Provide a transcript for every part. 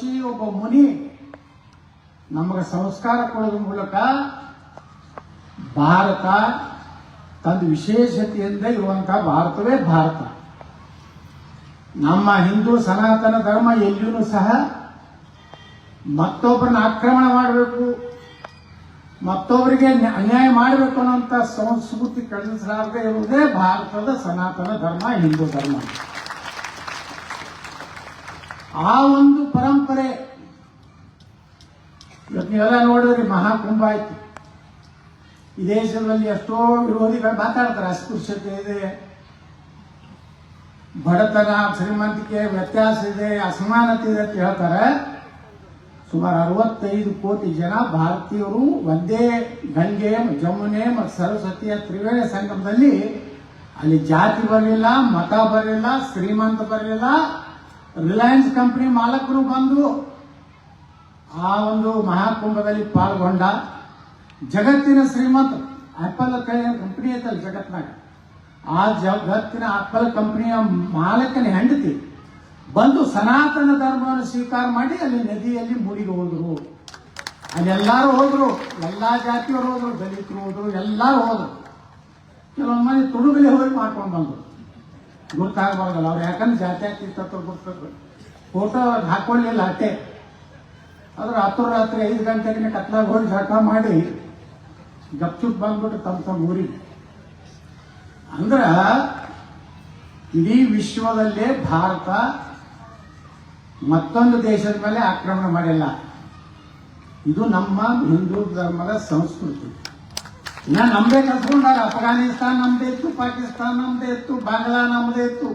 ಋಷಿ ಒಬ್ಬ ಮುನಿ ನಮಗೆ ಸಂಸ್ಕಾರ ಕೊಡೋದ್ರ ಮೂಲಕ ಭಾರತ ತಂದು ವಿಶೇಷತೆಯಿಂದ ಇರುವಂತಹ ಭಾರತವೇ ಭಾರತ. ನಮ್ಮ ಹಿಂದೂ ಸನಾತನ ಧರ್ಮ ಎಲ್ಲಿಯೂ ಸಹ ಮತ್ತೊಬ್ಬರನ್ನ ಆಕ್ರಮಣ ಮಾಡಬೇಕು, ಮತ್ತೊಬ್ಬರಿಗೆ ಅನ್ಯಾಯ ಮಾಡಬೇಕು ಅನ್ನೋಂಥ ಸಂಸ್ಕೃತಿ ಕಳಿಸಲಾರದೆ ಇರುವುದೇ ಭಾರತದ ಸನಾತನ ಧರ್ಮ, ಹಿಂದೂ ಧರ್ಮ. ಆ ಒಂದು ಪರಂಪರೆ. ಇವತ್ತು ನೋಡಿದ್ರೆ ನೋಡಿದ್ರಿ ಮಹಾಕುಂಭ ಆಯ್ತು. ಈ ದೇಶದಲ್ಲಿ ಎಷ್ಟೋ ವಿರೋಧಿಗಳು ಮಾತಾಡ್ತಾರೆ, ಅಸ್ಪೃಶ್ಯತೆ ಇದೆ, ಬಡತನ, ಶ್ರೀಮಂತಿಕೆ, ವ್ಯತ್ಯಾಸ ಇದೆ, ಅಸಮಾನತೆ ಇದೆ ಅಂತ ಹೇಳ್ತಾರೆ. ಸುಮಾರು ಅರವತ್ತೈದು ಕೋಟಿ ಜನ ಭಾರತೀಯರು ಒಂದೇ ಗಂಗೆ ಜಮುನೆ ಮತ್ತು ಸರಸ್ವತಿಯ ತ್ರಿವೇಣಿ ಸಂಗಮದಲ್ಲಿ ಅಲ್ಲಿ ಜಾತಿ ಬರಲಿಲ್ಲ, ಮತ ಬರಲಿಲ್ಲ, ಶ್ರೀಮಂತ ಬರಲಿಲ್ಲ ರಿಲಯನ್ಸ್ ಕಂಪನಿ ಮಾಲಕರು ಬಂದು ಆ ಒಂದು ಮಹಾಕುಂಭದಲ್ಲಿ ಪಾಲ್ಗೊಂಡ ಜಗತ್ತಿನ ಶ್ರೀಮಂತ ಆಪಲ್ ಕಂಪನಿ ಐತಲ್ಲ ಜಗತ್ನಾಗ. ಆ ಜಗತ್ತಿನ ಆಪಲ್ ಕಂಪನಿಯ ಮಾಲಕನ ಹೆಂಡತಿ ಬಂದು ಸನಾತನ ಧರ್ಮವನ್ನು ಸ್ವೀಕಾರ ಮಾಡಿ ಅಲ್ಲಿ ನದಿಯಲ್ಲಿ ಮುಳುಗಿ ಹೋದ್ರು. ಅಲ್ಲೆಲ್ಲರೂ ಹೋದ್ರು, ಎಲ್ಲಾ ಜಾತಿಯವರು ಹೋದ್ರು, ದಲಿತರು ಹೋದ್ರು, ಎಲ್ಲರೂ ಹೋದ್ರು. ಕೆಲವೊಮ್ಮೆ ತುಡುಗಲಿ ಹೋಗಿ ಮಾಡ್ಕೊಂಡು ಬಂದ್ರು. ಗುರ್ತಾಗಬಾರ್ದಲ್ಲ ಅವ್ರು ಯಾಕಂದ್ರೆ ಜಾತಿ ಆಗ್ತಿತ್ತು ಗುರ್ತ ಫೋಟೋ ಹಾಕೊಳ್ಳಿಲ್ಲ ಅಟ್ಟೆ. ಆದ್ರೆ ಹತ್ತು ರಾತ್ರಿ ಐದು ಗಂಟೆಗೆ ಕತ್ಲಾಗ ಹೋಗಿ ಜಳಕ ಮಾಡಿ ಗಪ್ಚುಪ್ ಬಂದ್ಬಿಟ್ಟು ತಮ್ಮ ತಮ್ಮ ಊರಿಗೆ. ಅಂದ್ರ ಇಡೀ ವಿಶ್ವದಲ್ಲೇ ಭಾರತ ಮತ್ತೊಂದು ದೇಶದ ಮೇಲೆ ಆಕ್ರಮಣ ಮಾಡಿಲ್ಲ. ಇದು ನಮ್ಮ ಹಿಂದೂ ಧರ್ಮದ ಸಂಸ್ಕೃತಿ. ಇನ್ನ ನಂಬೇ ಕಲ್ಸ್ಕೊಂಡಾಗ ಅಫ್ಘಾನಿಸ್ತಾನ ನಮ್ದೇ ಇತ್ತು ಪಾಕಿಸ್ತಾನ್ ನಮ್ದೇ ಇತ್ತು ಬಾಂಗ್ಲಾ ನಮ್ದೇ ಇತ್ತು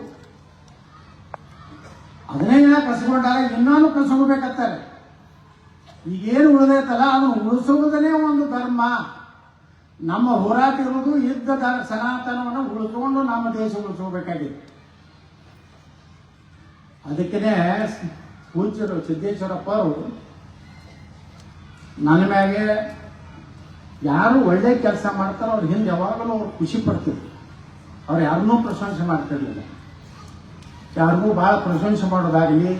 ಅದನ್ನೇ ಕಸ್ಕೊಂಡಾರ ಇನ್ನೂ ಕಸ್ಕೊಬೇಕತ್ತಾರೆ. ಈಗೇನು ಉಳಿದೈತಲ್ಲ ಅದು ಉಳಿಸುವುದನ್ನೇ ಒಂದು ಧರ್ಮ. ನಮ್ಮ ಹೋರಾಟ ಇರುವುದು ಯುದ್ಧ ಸನಾತನವನ್ನು ಉಳಿಸ್ಕೊಂಡು ನಮ್ಮ ದೇಶ ಉಳಿಸ್ಕೋಬೇಕಾಗಿದೆ. ಅದಕ್ಕೇ ಪೂಜ್ಯರು ಸಿದ್ದೇಶ್ವರಪ್ಪ ಅವರು, ನನ್ನ ಮ್ಯಾಗೆ ಯಾರು ಒಳ್ಳೆ ಕೆಲಸ ಮಾಡ್ತಾರೋ ಅವ್ರ ಹಿಂದೆ ಯಾವಾಗಲೂ ಅವ್ರು ಖುಷಿ ಪಡ್ತಿದ್ರು. ಅವ್ರು ಯಾರನ್ನೂ ಪ್ರಶಂಸೆ ಮಾಡ್ತಿರ್ಲಿಲ್ಲ. ಯಾರಿಗೂ ಭಾಳ ಪ್ರಶಂಸೆ ಮಾಡೋದಾಗಲಿ,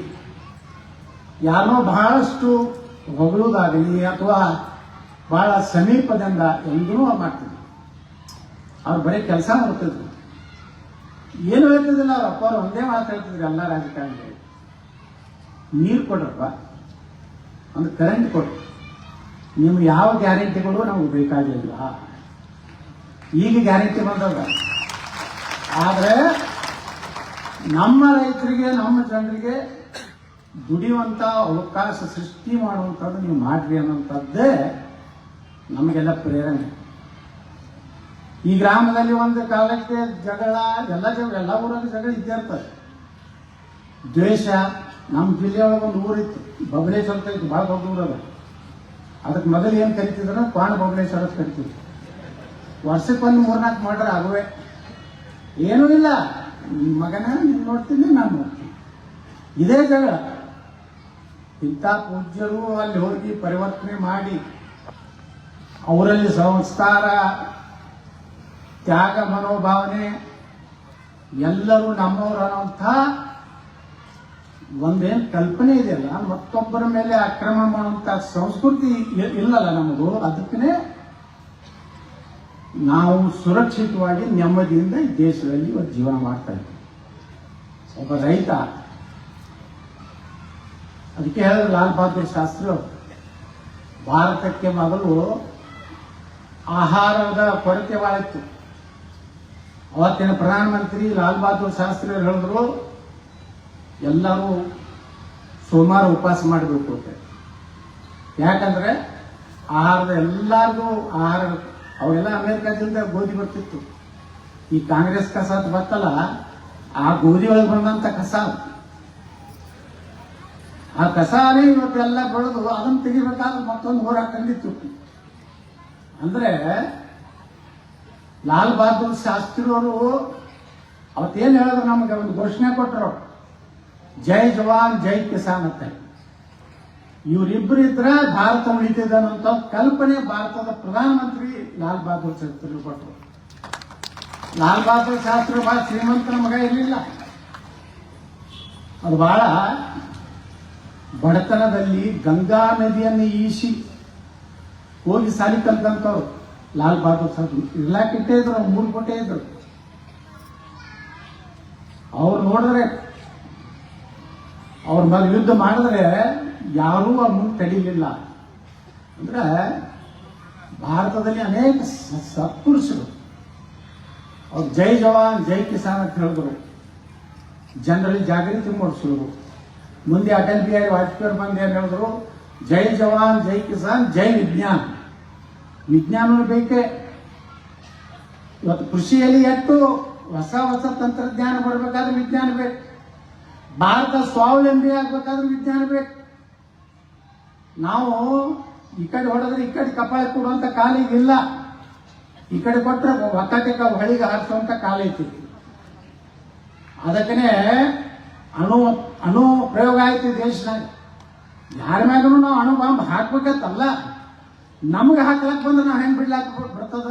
ಯಾರನ್ನೋ ಬಹಳಷ್ಟು ಹೊಗಳೋದಾಗಲಿ ಅಥವಾ ಬಹಳ ಸಮೀಪದಿಂದ ಎಲ್ಲರೂ ಮಾಡ್ತಿದ್ರು. ಅವ್ರು ಬರೀ ಕೆಲಸ ಮಾಡ್ತಿದ್ರು. ಏನು ಹೇಳ್ತಿದ್ದಿಲ್ಲ, ಅವ್ರ ಅಪ್ಪ ಅವ್ರು ಒಂದೇ ಮಾತು ಹೇಳ್ತಿದ್ರು, ಎಲ್ಲ ರಾಜಕಾರಣಿಗಳು ನೀರು ಕೊಡ್ರಪ್ಪ, ಒಂದು ಕರೆಂಟ್ ಕೊಡ್ರಿ ನಿಮ್ಗೆ ಯಾವ ಗ್ಯಾರಂಟಿಗಳು ನಮಗೆ ಬೇಕಾಗಿಲ್ಲ. ಈಗ ಗ್ಯಾರಂಟಿ ಬಂದದ. ಆದರೆ ನಮ್ಮ ರೈತರಿಗೆ, ನಮ್ಮ ಜನರಿಗೆ ದುಡಿಯುವಂಥ ಅವಕಾಶ ಸೃಷ್ಟಿ ಮಾಡುವಂಥದ್ದು ನೀವು ಮಾಡ್ರಿ ಅನ್ನೋಂಥದ್ದೇ ನಮಗೆಲ್ಲ ಪ್ರೇರಣೆ. ಈ ಗ್ರಾಮದಲ್ಲಿ ಒಂದು ಕಾಲಕ್ಕೆ ಜಗಳ, ಎಲ್ಲ ಜಗಳ ಎಲ್ಲ ಊರಲ್ಲಿ ಜಗಳ ಇದ್ದೇ ಇರ್ತದೆ. ದ್ವೇಷ, ನಮ್ಮ ಜಿಲ್ಲೆಯೊಳಗೆ ಒಂದು ಊರಿತ್ತು ಬಬಲೇಶ್ವರ ಇತ್ತು, ಭಾಳ ದೊಡ್ಡ ಊರದ ಅದಕ್ಕೆ ಮೊದಲು ಏನು ಕರಿತಿದ್ರು? ಪಾಣ ಬಬಲೇಶ್ವರ ಅಂತ ಕರಿತಿದ್ರು. ವರ್ಷಕ್ಕೊಂದು ಮೂರ್ನಾಲ್ಕು ಮಾಡ್ರೆ ಆಗುವೆ. ಏನೂ ಇಲ್ಲ. ನಿಮ್ಮ ಮಗನ ನೀನು ನೋಡ್ತೀನಿ, ನಾನು ನೋಡ್ತೀನಿ. ಇದೇ ಜಗಳ. ಇಂಥ ಪೂಜ್ಯರು ಅಲ್ಲಿ ಹೋಗಿ ಪರಿವರ್ತನೆ ಮಾಡಿ, ಅವರಲ್ಲಿ ಸಂಸ್ಕಾರ, ತ್ಯಾಗ ಮನೋಭಾವನೆ, ಎಲ್ಲರೂ ನಮ್ಮವರು ಅನ್ನೋಂಥ ಒಂದೇನು ಕಲ್ಪನೆ ಇದೆಯಲ್ಲ, ಮತ್ತೊಬ್ಬರ ಮೇಲೆ ಆಕ್ರಮಣ ಮಾಡುವಂತ ಸಂಸ್ಕೃತಿ ಇಲ್ಲಲ್ಲ ನಮಗೂ. ಅದಕ್ಕೇ ನಾವು ಸುರಕ್ಷಿತವಾಗಿ ನೆಮ್ಮದಿಯಿಂದ ಈ ದೇಶದಲ್ಲಿ ಇವತ್ತು ಜೀವನ ಮಾಡ್ತಾ ಇದ್ದೀವಿ. ಒಬ್ಬ ರೈತ, ಅದಕ್ಕೆ ಹೇಳಿದ್ರೆ ಲಾಲ್ ಬಹದ್ದೂರ್ ಶಾಸ್ತ್ರಿ ಭಾರತಕ್ಕೆ ಮೊದಲು ಆಹಾರದ ಕೊರತೆ ಬಾಳಿತ್ತು ಅವತ್ತಿನ ಪ್ರಧಾನಮಂತ್ರಿ ಲಾಲ್ ಬಹದ್ದೂರ್ ಶಾಸ್ತ್ರಿ ಹೇಳಿದ್ರು ಎಲ್ಲರೂ ಸೋಮವಾರ ಉಪವಾಸ ಮಾಡಬೇಕು ಅಂತ. ಯಾಕಂದ್ರೆ ಆಹಾರದ ಎಲ್ಲರಿಗೂ ಆಹಾರ ಅವೆಲ್ಲ ಅಮೇರಿಕಾದಿಂದ ಗೋಧಿ ಬರ್ತಿತ್ತು. ಈ ಕಾಂಗ್ರೆಸ್ ಕಸ ಅಂತ ಬರ್ತಲ್ಲ ಆ ಗೋಧಿ ಒಳಗೆ ಬಂದಂತ ಕಸ ಆ ಕಸಾನೇ ಇವತ್ತೆಲ್ಲ ಬೆಳೆದು ಅದನ್ನು ತೆಗಿಬೇಕಾದ್ರೆ ಮತ್ತೊಂದು ಹೋರಾಟ ಕಂಡಿತ್ತು ಅಂದ್ರೆ ಲಾಲ್ ಬಹದ್ದೂರ್ ಶಾಸ್ತ್ರಿ ಅವರು ಅವತ್ತೇನು ಹೇಳಿದ್ರು ನಮಗೆ? ಒಂದು ಘೋಷಣೆ ಕೊಟ್ಟರು ಜೈ ಜವಾನ್, ಜೈ ಕಿಸಾನ್ ಅಂತ ಇವರಿಬ್ಬರು ಇದ್ರ ಭಾರತ ಉಳಿತಿದೆ ಕಲ್ಪನೆ ಭಾರತದ ಪ್ರಧಾನಮಂತ್ರಿ ಲಾಲ್ ಬಹದ್ದೂರ್ ಶಾಸ್ತ್ರಿ ಕೊಟ್ಟರು ಲಾಲ್ ಬಹದ್ದೂರ್ ಶಾಸ್ತ್ರಿ ಬಹಳ ಶ್ರೀಮಂತನ ಮಗ ಇರಲಿಲ್ಲ. ಅದು ಬಹಳ ಬಡತನದಲ್ಲಿ ಗಂಗಾ ನದಿಯನ್ನು ಈಸಿ ಹೋಗಿ ಸಾಲಿ ಕಲ್ತಂತವ್ರು ಲಾಲ್ ಬಹದ್ದೂರ್ ಶಾಸ್ತ್ರಿ ಇರ್ಲಾಕಿಟ್ಟೇ ಇದ್ರು, ಮೂರು ಕೋಟೆ ಇದ್ರು. ಅವ್ರು ನೋಡಿದ್ರೆ ಅವ್ರ ಮೇಲೆ ಯುದ್ಧ ಮಾಡಿದ್ರೆ ಯಾರೂ ಅವ್ರ ಮುಂದೆ ತಡೀಲಿಲ್ಲ ಅಂದ್ರೆ ಭಾರತದಲ್ಲಿ ಅನೇಕ ಸತ್ಪುರುಷರು. ಅವ್ರು ಜೈ ಜವಾನ್, ಜೈ ಕಿಸಾನ್ ಅಂತ ಹೇಳಿದ್ರು ಜನರಲ್ಲಿ ಜಾಗೃತಿ ಮೂಡಿಸಿದ್ರು ಮುಂದೆ ಅಟಲ್ ಬಿಹಾರಿ ವಾಜಪೇಯಿ ಬಂದು ಏನು ಹೇಳಿದ್ರು? ಜೈ ಜವಾನ್, ಜೈ ಕಿಸಾನ್, ಜೈ ವಿಜ್ಞಾನ್. ವಿಜ್ಞಾನ ಬೇಕೇ. ಇವತ್ತು ಕೃಷಿಯಲ್ಲಿ ಎಷ್ಟು ಹೊಸ ಹೊಸ ತಂತ್ರಜ್ಞಾನ ಬರಬೇಕಾದ್ರೆ ವಿಜ್ಞಾನ ಬೇಕು. ಭಾರತ ಸ್ವಾವಲಂಬಿ ಆಗ್ಬೇಕಾದ್ರೆ ವಿಜ್ಞಾನ ಬೇಕು. ನಾವು ಈ ಕಡೆ ಹೊಡೆದ್ರೆ ಈ ಕಡೆ ಕಪಾಳ ಕೊಡುವಂತ ಕಾಲ ಈಗಿಲ್ಲ ಈ ಕಡೆ ಕೊಟ್ರೆ ಒಕ್ಕಟಿಕ ಹೊಳಿಗೆ ಹಾರಿಸುವಂತ ಕಾಲ ಐತಿ. ಅದಕ್ಕೇ ಅಣು ಅಣು ಪ್ರಯೋಗ ಆಯ್ತು ದೇಶದಾಗ. ಯಾರ ಮ್ಯಾಗೂ ನಾವು ಅಣು ಬಾಂಬ್ ಹಾಕ್ಬೇಕಂತಲ್ಲ ನಮ್ಗೆ ಹಾಕ್ಲಕ್ ಬಂದ್ರೆ ನಾವು ಹೆಂಗ್ ಬಿಡ್ಲಾಕ್ ಬರ್ತದ?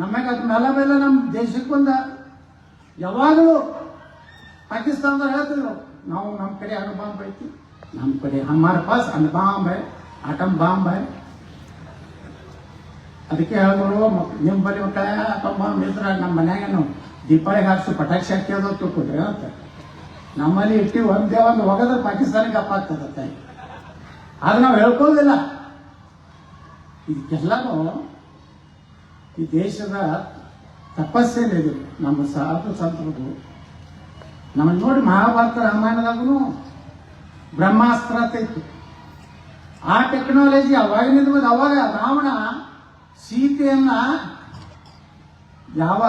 ನಮ್ಯಾಗ ಅದ್ ಮೇಲೆ ಮೇಲೆ ನಮ್ಮ ದೇಶಕ್ಕೆ ಬಂದ. ಯಾವಾಗಲೂ ಪಾಕಿಸ್ತಾನದವ್ರು ಹೇಳ್ತಿದ್ರು, ನಾವು ನಮ್ಮ ಕಡೆ ಅಣು ಬಾಂಬ್ ಐತಿ. ನಮ್ಮ ಕಡೆ ಹಮಾರ ಪಾಸ್ ಅಣು ಬಾಂಬ್ ಆಟಮ್ ಬಾಂಬ್ ಹೈ. ಅದಕ್ಕೆ ಹೇಳಿದ್ರು ನಿಮ್ಮ ಬಳಿ ಊಟ ಆಟಮ್ ಬಾಂಬ್ ಇದ್ರ ನಮ್ಮ ಮನ್ಯಾಗೇನು ದೀಪಾವಳಿ ಹಾರಿಸಿ ಪಟಾಕ್ಷಿ ಹಾಕ್ಯೋದು ತಿಳ್ಕೊಡ್ರಿ ಅಂತ. ನಮ್ಮಲ್ಲಿ ಇಟ್ಟು ಒಂದೇ ಒಂದು ಒಗದ್ರೆ ಪಾಕಿಸ್ತಾನಕ್ಕೆ ತಾಯಿ ಆದ್ರೆ ನಾವು ಹೇಳ್ಕೊಳ್ಳೋದಿಲ್ಲ. ಇದಕ್ಕೆಲ್ಲನೂ ಈ ದೇಶದ ತಪಸ್ಸೇನಿದೆ. ನಮ್ಮ ಸಾಧು ಸಂತರದು ನಮ್ಮನ್ನು ನೋಡಿ ಮಹಾಭಾರತ ರಾಮಾಯಣದಾಗೂ ಬ್ರಹ್ಮಾಸ್ತ್ರ ಇತ್ತು. ಆ ಟೆಕ್ನಾಲಜಿ ಅವಾಗಿನಿಂದ ಬಂದು ಅವಾಗ ರಾವಣ ಸೀತೆಯನ್ನ ಯಾವ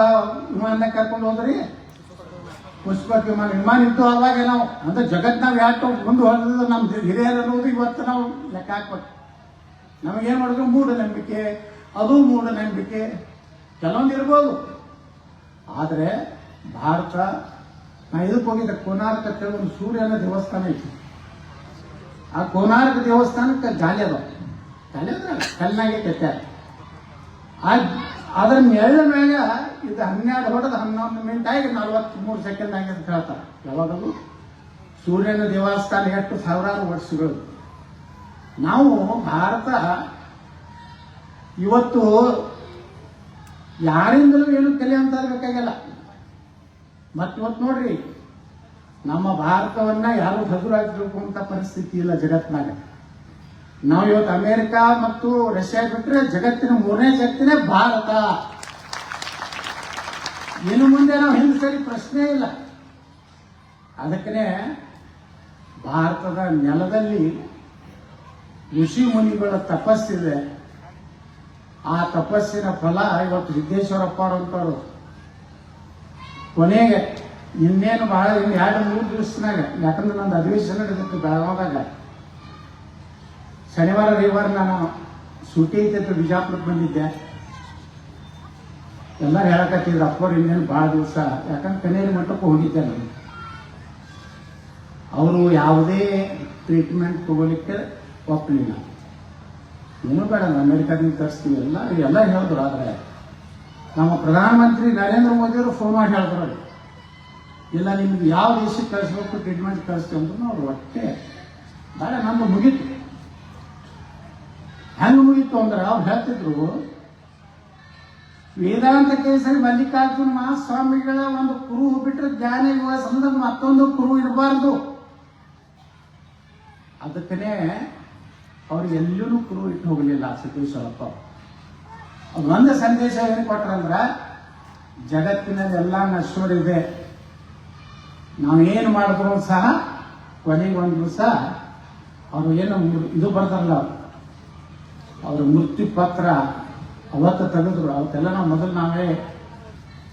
ವಿಮಾನ ಕರ್ಕೊಂಡು ಹೋದ್ರಿ? ಪುಷ್ಪಕ ವಿಮಾನ ವಿಮಾನ ಇತ್ತು ಅವಾಗ ನಾವು. ಅಂದ್ರೆ ಜಗತ್ ನಾವು ಯಾಕೆ ಮುಂದೆ ಹೋದ್ರೆ ನಮ್ಮ ಹಿರಿಯರ ಅನ್ನೋದು ಇವತ್ತು ನಾವು ಲೆಕ್ಕ ಹಾಕ್ಬೇಕು. ನಮಗೇನು ಮಾಡಿದ್ರು? ಮೂಢನಂಬಿಕೆ. ಅದು ಮೂಢನಂಬಿಕೆ. ಕೆಲವೊಂದು ಇರ್ಬೋದು. ಆದರೆ ಭಾರತ ನಾ ಇದಕ್ಕೆ ಹೋಗಿದ್ದೆ? ಕೋನಾರ್ಕ ಅಂತ ಒಂದು ಸೂರ್ಯನ ದೇವಸ್ಥಾನ ಐತಿ. ಆ ಕೋನಾರ್ಕ ದೇವಸ್ಥಾನಕ್ಕೆ ಜಾಲಿ ಅದ ಜಾಲಿ ಅದ ಕಲ್ನಾಗೆ ಆ, ಅದ್ರ ಮೇಲೆ ಮೇಲೆ ಇದು ಹನ್ನೆರಡು ಹೊಡೆದ ಹನ್ನೊಂದು ಮಿನಿಟ್ ಆಗಿ ಮೂರು ಸೆಕೆಂಡ್ ಆಗಿ ಅಂತ ಹೇಳ್ತಾರೆ. ಯಾವಾಗಲೂ ಸೂರ್ಯನ ದೇವಸ್ಥಾನ ಎಷ್ಟು ಸಾವಿರಾರು ವರ್ಷಗಳು. ನಾವು ಭಾರತ ಇವತ್ತು ಯಾರಿಂದಲೂ ಏನು ಕಲಿಯುವಂತ ಬೇಕಾಗಿಲ್ಲ ಮತ್ತೆ ಇವತ್ತು ನೋಡ್ರಿ, ನಮ್ಮ ಭಾರತವನ್ನ ಯಾರು ಹಗುರಾಗಿ ತಿಳ್ಕೊಂತ ಪರಿಸ್ಥಿತಿ ಇಲ್ಲ ಜಗತ್ನಾಗ. ನಾವು ಇವತ್ತು ಅಮೆರಿಕ ಮತ್ತು ರಷ್ಯಾ ಬಿಟ್ಟರೆ ಜಗತ್ತಿನ ಮೂರನೇ ಜಗತ್ತಿನೇ ಭಾರತ. ಇನ್ನು ಮುಂದೆ ನಾವು ಹಿಂದೆ ಸರಿ ಪ್ರಶ್ನೆ ಇಲ್ಲ. ಅದಕ್ಕೆ ಭಾರತದ ನೆಲದಲ್ಲಿ ಋಷಿ ಮುನಿಗಳ ತಪಸ್ಸಿದೆ. ಆ ತಪಸ್ಸಿನ ಫಲ ಇವತ್ತು ಸಿದ್ದೇಶ್ವರಪ್ಪ ಅಂತವರು. ಕೊನೆಗೆ ಇನ್ನೇನು ಬಹಳ ಇನ್ನು ಎರಡು ಮೂರು ದಿವಸನಾಗ, ಯಾಕಂದ್ರೆ ನಂದು ಅಧಿವೇಶನ ನಡೆದಿತ್ತು ಬೆಳಗಾವಾಗ ಶನಿವಾರ, ರವಿವಾರ ನಾನು ಸೂಟಿ ಐತೆ ಬಿಜಾಪುರಕ್ಕೆ ಬಂದಿದ್ದೆ. ಎಲ್ಲರೂ ಹೇಳಕತ್ತಿದ್ರು ಅಪ್ಪವ್ರು ಇನ್ನೇನು ಭಾಳ ದಿವಸ, ಯಾಕಂದ್ರೆ ಕನೇರಿ ಮಟ್ಟಕ್ಕೆ ಹೋಗಿದ್ದೆ ನಾನು. ಅವರು ಯಾವುದೇ ಟ್ರೀಟ್ಮೆಂಟ್ ತಗೋಲಿಕ್ಕೆ ಒಪ್ಪಲಿಲ್ಲ ಏನು ಬೇಡ ಅಮೆರಿಕದಿಂದ ತರಿಸ್ತೀವಿ ಎಲ್ಲ ಎಲ್ಲ ಹೇಳಿದ್ರು, ಆದರೆ ನಮ್ಮ ಪ್ರಧಾನಮಂತ್ರಿ ನರೇಂದ್ರ ಮೋದಿಯವರು ಫೋನ್ ಮಾಡಿ ಹೇಳಿದ್ರು ಇಲ್ಲ, ನಿಮ್ಗೆ ಯಾವ ದೇಶಕ್ಕೆ ಕಳಿಸ್ಬೇಕು ಟ್ರೀಟ್ಮೆಂಟ್ ಕಳಿಸ್ತೀವಿ ಅಂದ್ರೂ ಅವ್ರು ಒಟ್ಟೆ ಬೇಡ ನಮ್ದು ಮುಗೀತು. ಹೆಂಗೆ ಮುಗೀತು ಅಂದ್ರೆ ಅವ್ರು ಹೇಳ್ತಿದ್ರು, ವೇದಾಂತ ಕೇಸರಿ ಮಲ್ಲಿಕಾರ್ಜುನ ಮಹಾಸ್ವಾಮಿಗಳ ಒಂದು ಕುರು ಬಿಟ್ಟರೆ ಜ್ಞಾನ ಯುವ ಸಂದ ಮತ್ತೊಂದು ಕುರು ಇರಬಾರ್ದು. ಅದಕ್ಕನೇ ಅವ್ರಿಗೆ ಎಲ್ಲೂ ಕುರು ಇಟ್ಟು ಹೋಗಲಿಲ್ಲ ಸಿದ್ದೇಶ್ವರಪ್ಪ ಅವ್ರು. ಒಂದು ಸಂದೇಶ ಏನು ಕೊಟ್ರಂದ್ರ, ಜಗತ್ತಿನಲ್ಲಿ ಎಲ್ಲ ನಾವು ಏನು ಮಾಡಿದ್ರು ಸಹ ಕೊನೆಗೆ ಒಂದು ದಿವಸ ಅವರು ಏನು ಇದು ಬರ್ತಾರಲ್ಲ ಅವ್ರ. ಮೃತ್ಯು ಪತ್ರ ಅವತ್ತು ತೆಗೆದ್ರು, ಅವತ್ತೆಲ್ಲ ನಾವು ಮೊದಲು ನಾವೇ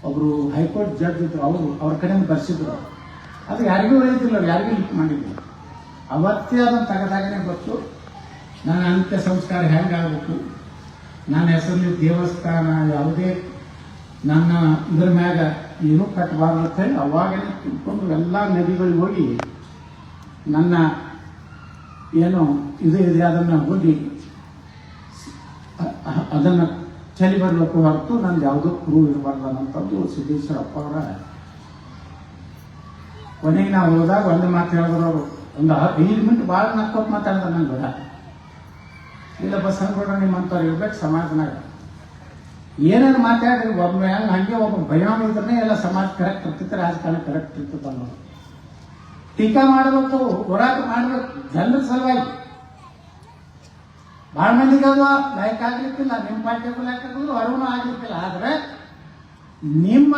ಒಬ್ರು ಹೈಕೋರ್ಟ್ ಜಡ್ಜ್ ಇದ್ರು, ಅವರು ಅವ್ರ ಕಡೆಯಿಂದ ಬರ್ಸಿದ್ರು. ಅದು ಯಾರಿಗೂ ಅವ್ರು, ಯಾರಿಗೂ ಲಿಕ್ ಮಾಡಿದ್ರು. ಅವತ್ತೇ ಅದನ್ನು ತೆಗೆದಾಗನೇ ಗೊತ್ತು. ನನ್ನ ಅಂತ್ಯ ಸಂಸ್ಕಾರ ಹೆಂಗಾಗಬೇಕು? ನನ್ನ ಹೆಸರಲ್ಲಿ ದೇವಸ್ಥಾನ ಯಾವುದೇ ನನ್ನ ಇದ್ರ ಮ್ಯಾಗ ಏನು ಕಟ್ಟಬಾರ್ದು ಅವಾಗನೇ ತಿಳ್ಕೊಂಡು ಎಲ್ಲ ನದಿಗಳಿಗೆ ಹೋಗಿ ನನ್ನ ಏನು ಇದು ಇದೆ, ಅದನ್ನು ಹೋಗಿ ಅದನ್ನು ಚಲಿ ಬರಬೇಕು ಹೊರತು ನಂದು ಯಾವುದೋ ಕುರು ಇರಬಾರ್ದು ಅನ್ನೋಂಥದ್ದು ಸಿದ್ದೇಶ್ವರಪ್ಪ ಅವರ ಕೊನೆಗೆ ನಾವು ಹೋದಾಗ ಒಂದು ಮಾತು ಹೇಳಿದ್ರು ಅವರು. ಒಂದು ಐದು ಮಿನಿಟ್ ಭಾಳ ನಕ್ಕೊಟ್ಟು ಮಾತಾಡ್ದ ನಂಗೆ ಬೇಡ ಇಲ್ಲ ಬಸ್ ಅನ್ಕೊಂಡ್ರೆ ನಿಮ್ಮಂಥವ್ರು ಇರ್ಬೇಕು. ಸಮಾಜನಾಗ ಏನೇನು ಮಾತಾಡ್ರಿ ಒಬ್ಬ ಹೆಂಗೆ ಹಂಗೆ ಒಬ್ಬ ಭಯ ಇದ್ರೆ ಎಲ್ಲ ಸಮಾಜ ಕರೆಕ್ಟ್ ಇರ್ತಿತ್ತು ರಾಜಕಾರಣ ಕರೆಕ್ಟ್ ಇರ್ತದೆ ಅನ್ನೋದು. ಟೀಕಾ ಮಾಡಬೇಕು, ಹೋರಾಟ ಮಾಡಬೇಕು, ಜನರ ಸಲುವಾಗಿ. ಭಾಳ ಮಂದಿಗೆ ಅದು ಲೈಕ್ ಆಗ್ಲಿಕ್ಕಿಲ್ಲ, ನಿಮ್ಮ ಪಾರ್ಟಿಗೂ ಲೈಕ್ ಆಗಿದ್ರು ಹೊರಗೂ ಆಗ್ಲಿಕ್ಕಿಲ್ಲ. ಆದರೆ ನಿಮ್ಮ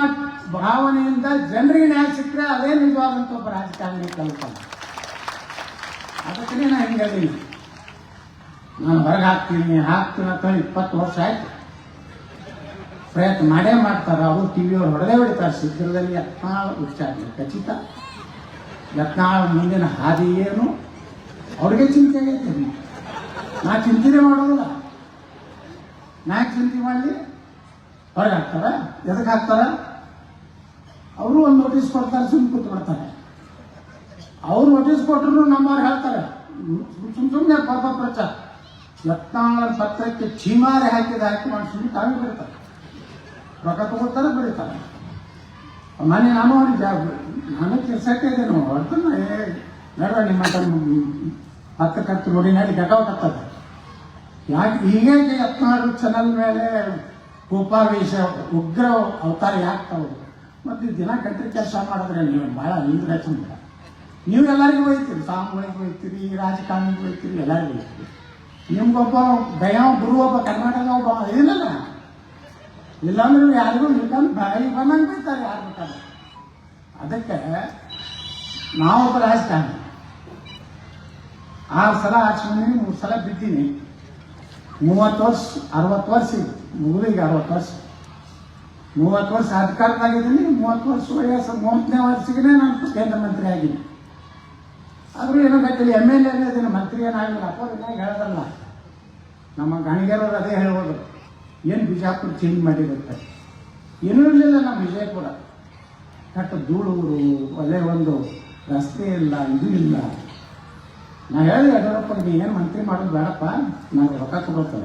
ಭಾವನೆಯಿಂದ ಜನರಿಗೆ ನ್ಯಾಯ ಸಿಕ್ಕರೆ ಅದೇ ನಿಜವಾದಂತ ಒಬ್ಬ ರಾಜಕಾರಣಿ ಕಲ್ಪನೆ. ಅದಕ್ಕೆ ನಾನು ಹಿಂಗೆ ನಾನು ಹೊರಗೆ ಹಾಕ್ತೀನಿ ಹಾಕ್ತೀನಿ ಅಂತ ಇಪ್ಪತ್ತು ವರ್ಷ ಆಯ್ತು. ಪ್ರಯತ್ನ ಮಾಡೇ ಮಾಡ್ತಾರೆ ಅವರು ಟಿ ವಿಯವ್ರು ಹೊಡೆದೇ ಹೊಡಿತಾರೆ ಶೀಘ್ರದಲ್ಲಿ ಯತ್ನಾಳ್ ವಿಚಾರ ಖಚಿತ. ಯತ್ನಾಳ್ ಮುಂದಿನ ಹಾದಿ ಏನು? ಅವ್ರಿಗೆ ಚಿಂತೆ ಆಗೈತೆ ನಾ ಚಿಂತನೆ ಮಾಡೋದಿಲ್ಲ. ನಾ ಚಿಂತೆ ಮಾಡಿ ಹೊರಗೆ ಹಾಕ್ತಾರ? ಎದಕ್ಕೆ ಹಾಕ್ತಾರ? ಅವರು ಒಂದು ನೋಟಿಸ್ ಕೊಡ್ತಾರೆ ಸುಮ್ಮನೆ ಕೂತ್ ಬಿಡ್ತಾರೆ. ಅವ್ರು ನೋಟಿಸ್ ಕೊಟ್ಟರು ನಮ್ಮವ್ರು ಹೇಳ್ತಾರೆ. ಸುಮ್ ಸುಮ್ಮನೆ ಪಾಪ ಪ್ರಚಾರ ಯತ್ನಾಳ ಪತ್ರಕ್ಕೆ ಛೀಮಾರಿ ಹಾಕಿದ ಹಾಕಿ ಮಾಡಿಸಿ ತಾವೇ ಬರೀತಾರೆ. ರೊಕ್ಕ ತಗೋತಾರೆ ಬರೀತಾರೆ. ಮನೆ ನಾನು ಅವ್ರಿಗೆ ಜಾಬ್ ನಾನು ಕೆಲಸಕ್ಕೆ ಇದ್ದೇನೆ ಏ ನೋಡುವ ನಿಮ್ಮ ಕತ್ತು ನೋಡಿ ನೋಡಿ ಗಟಾವಕತ್ತದ ಯಾಕೆ, ಹೀಗೆ ಯತ್ನಾಳು ಚಾನಲ್ ಮೇಲೆ ಕೋಪಾವೇಶ ಉಗ್ರ ಅವತಾರ ಯಾಕೆ ತಾವು ಮತ್ತು ದಿನ ಕಂಟ್ರಿ ಕೆಲಸ ಮಾಡಿದ್ರೆ ನೀವು ಭಾಳ ನೀರು ಚಂದ್ರ ನೀವು ಎಲ್ಲರಿಗೂ ಹೋಯ್ತೀರಿ ಸ್ವಾಮಿಗಳಿಗೆ ಹೋಯ್ತೀರಿ, ರಾಜಕಾರಣಿಗೆ ಹೋಯ್ತೀರಿ, ಎಲ್ಲರಿಗೂ ಒಯ್ತೀರಿ ನಿಮ್ಗೊಬ್ಬ ಭಯ ಗುರು ಒಬ್ಬ ಕರ್ನಾಟಕ ಒಬ್ಬ ಏನಲ್ಲ ಇಲ್ಲಾಂದ್ರೆ ಯಾರಿಗೂ ಇಲ್ಲ ಬಾಯಿ ಬಂದಂಗೆ ಬಿಡ್ತಾರೆ, ಯಾರು ಬೇಕಾದ್ರೆ ಅದಕ್ಕೆ ನಾವೊಬ್ಬ ರಾಜಕಾರಣಿ. ಆರು ಸಲ ಆಚರಣೆ ಮೂರು ಸಲ ಬಿದ್ದೀನಿ. ಮೂವತ್ತು ವರ್ಷ, ಅರವತ್ತು ವರ್ಷ ಇದೆ. ಮುಗಿದಿಗೆ ಅರವತ್ತು ವರ್ಷ. ಮೂವತ್ತು ವರ್ಷ ಅಧಿಕಾರದಾಗಿದ್ದೀನಿ ಮೂವತ್ತು ವರ್ಷ ವಯಸ್ಸು ಮೂವತ್ತನೇ ವರ್ಷಕ್ಕೆ ನಾನು ಕೇಂದ್ರ ಮಂತ್ರಿ ಆಗಿದ್ದೀನಿ. ಆದರೂ ಏನೋ ಗೊತ್ತಿಲ್ಲ ಎಂ ಎಲ್ ಎನ್ ಇದನ್ನು ಮಂತ್ರಿ ಏನಾಗಲಿಲ್ಲ ಅಪ್ಪ ಹೇಳೋದಲ್ಲ. ನಮ್ಮ ಗಣಿಗರವ್ರು ಅದೇ ಹೇಳ್ಬೋದು. ಏನು ಬಿಜಾಪುರ ಚೇಂಜ್ ಮಾಡಿರುತ್ತೆ? ಏನೂ ಇರಲಿಲ್ಲ ನಮ್ಮ ವಿಜಯಪುರ. ಕಟ್ಟ ಧೂಳೂರು ಒಳ್ಳೆ ಒಂದು, ರಸ್ತೆ ಇಲ್ಲ, ಇದು ಇಲ್ಲ. ನಾ ಹೇಳಿದೆ ಯಡಿಯೂರಪ್ಪನಿಗೆ ಏನು ಮಂತ್ರಿ ಮಾಡೋದು ಬೇಡಪ್ಪ ನಾನು ರೊಕ್ಕ ಕೊಡುತ್ತೆ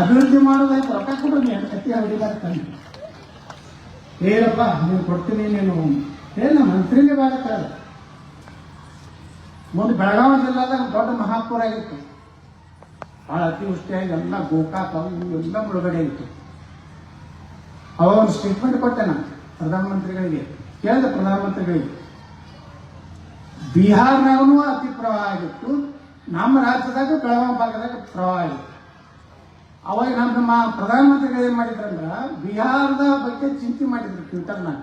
ಅಭಿವೃದ್ಧಿ ಮಾಡೋದಾಯ್ತು ರೊಕ್ಕ ಕೊಡೋದು ನೀನು ಕತ್ತಿ ಹೊಡಿಬಾರ್ದು ಹೇಳಪ್ಪ, ನೀನು ಕೊಡ್ತೀನಿ ನೀನು. ಹೇಳ, ಮಂತ್ರಿನೇ ಬೇಡ ಮುಂದೆ ಬೆಳಗಾವಿ ಜಿಲ್ಲಾದಾಗ ದೊಡ್ಡ ಮಹಾಪುರ ಆಗಿತ್ತು ಭಾಳ ಅತಿವೃಷ್ಟಿಯಾಗಿ ಎಲ್ಲ ಗೋಕಾಕ ಎಲ್ಲ ಮುಳುಗಡೆ ಆಯಿತು ಅವಾಗ ಒಂದು ಸ್ಟೇಟ್ಮೆಂಟ್ ಕೊಟ್ಟೆ ನಾನು ಪ್ರಧಾನಮಂತ್ರಿಗಳಿಗೆ, ಕೇಳಿದೆ ಪ್ರಧಾನಮಂತ್ರಿಗಳಿಗೆ. ಬಿಹಾರ್ನಾಗೂ ಅತಿ ಪ್ರವಾಹ ಆಗಿತ್ತು ನಮ್ಮ ರಾಜ್ಯದಾಗ ಬೆಳಗಾವಿ ಭಾಗದಾಗ ಪ್ರವಾಹ ಆಗಿತ್ತು ಅವಾಗ ನಮ್ಮ ಪ್ರಧಾನಮಂತ್ರಿಗಳು ಏನು ಮಾಡಿದ್ರಂದ್ರ, ಬಿಹಾರದ ಬಗ್ಗೆ ಚಿಂತೆ ಮಾಡಿದ್ರು ಟ್ವಿಟರ್ನಾಗ.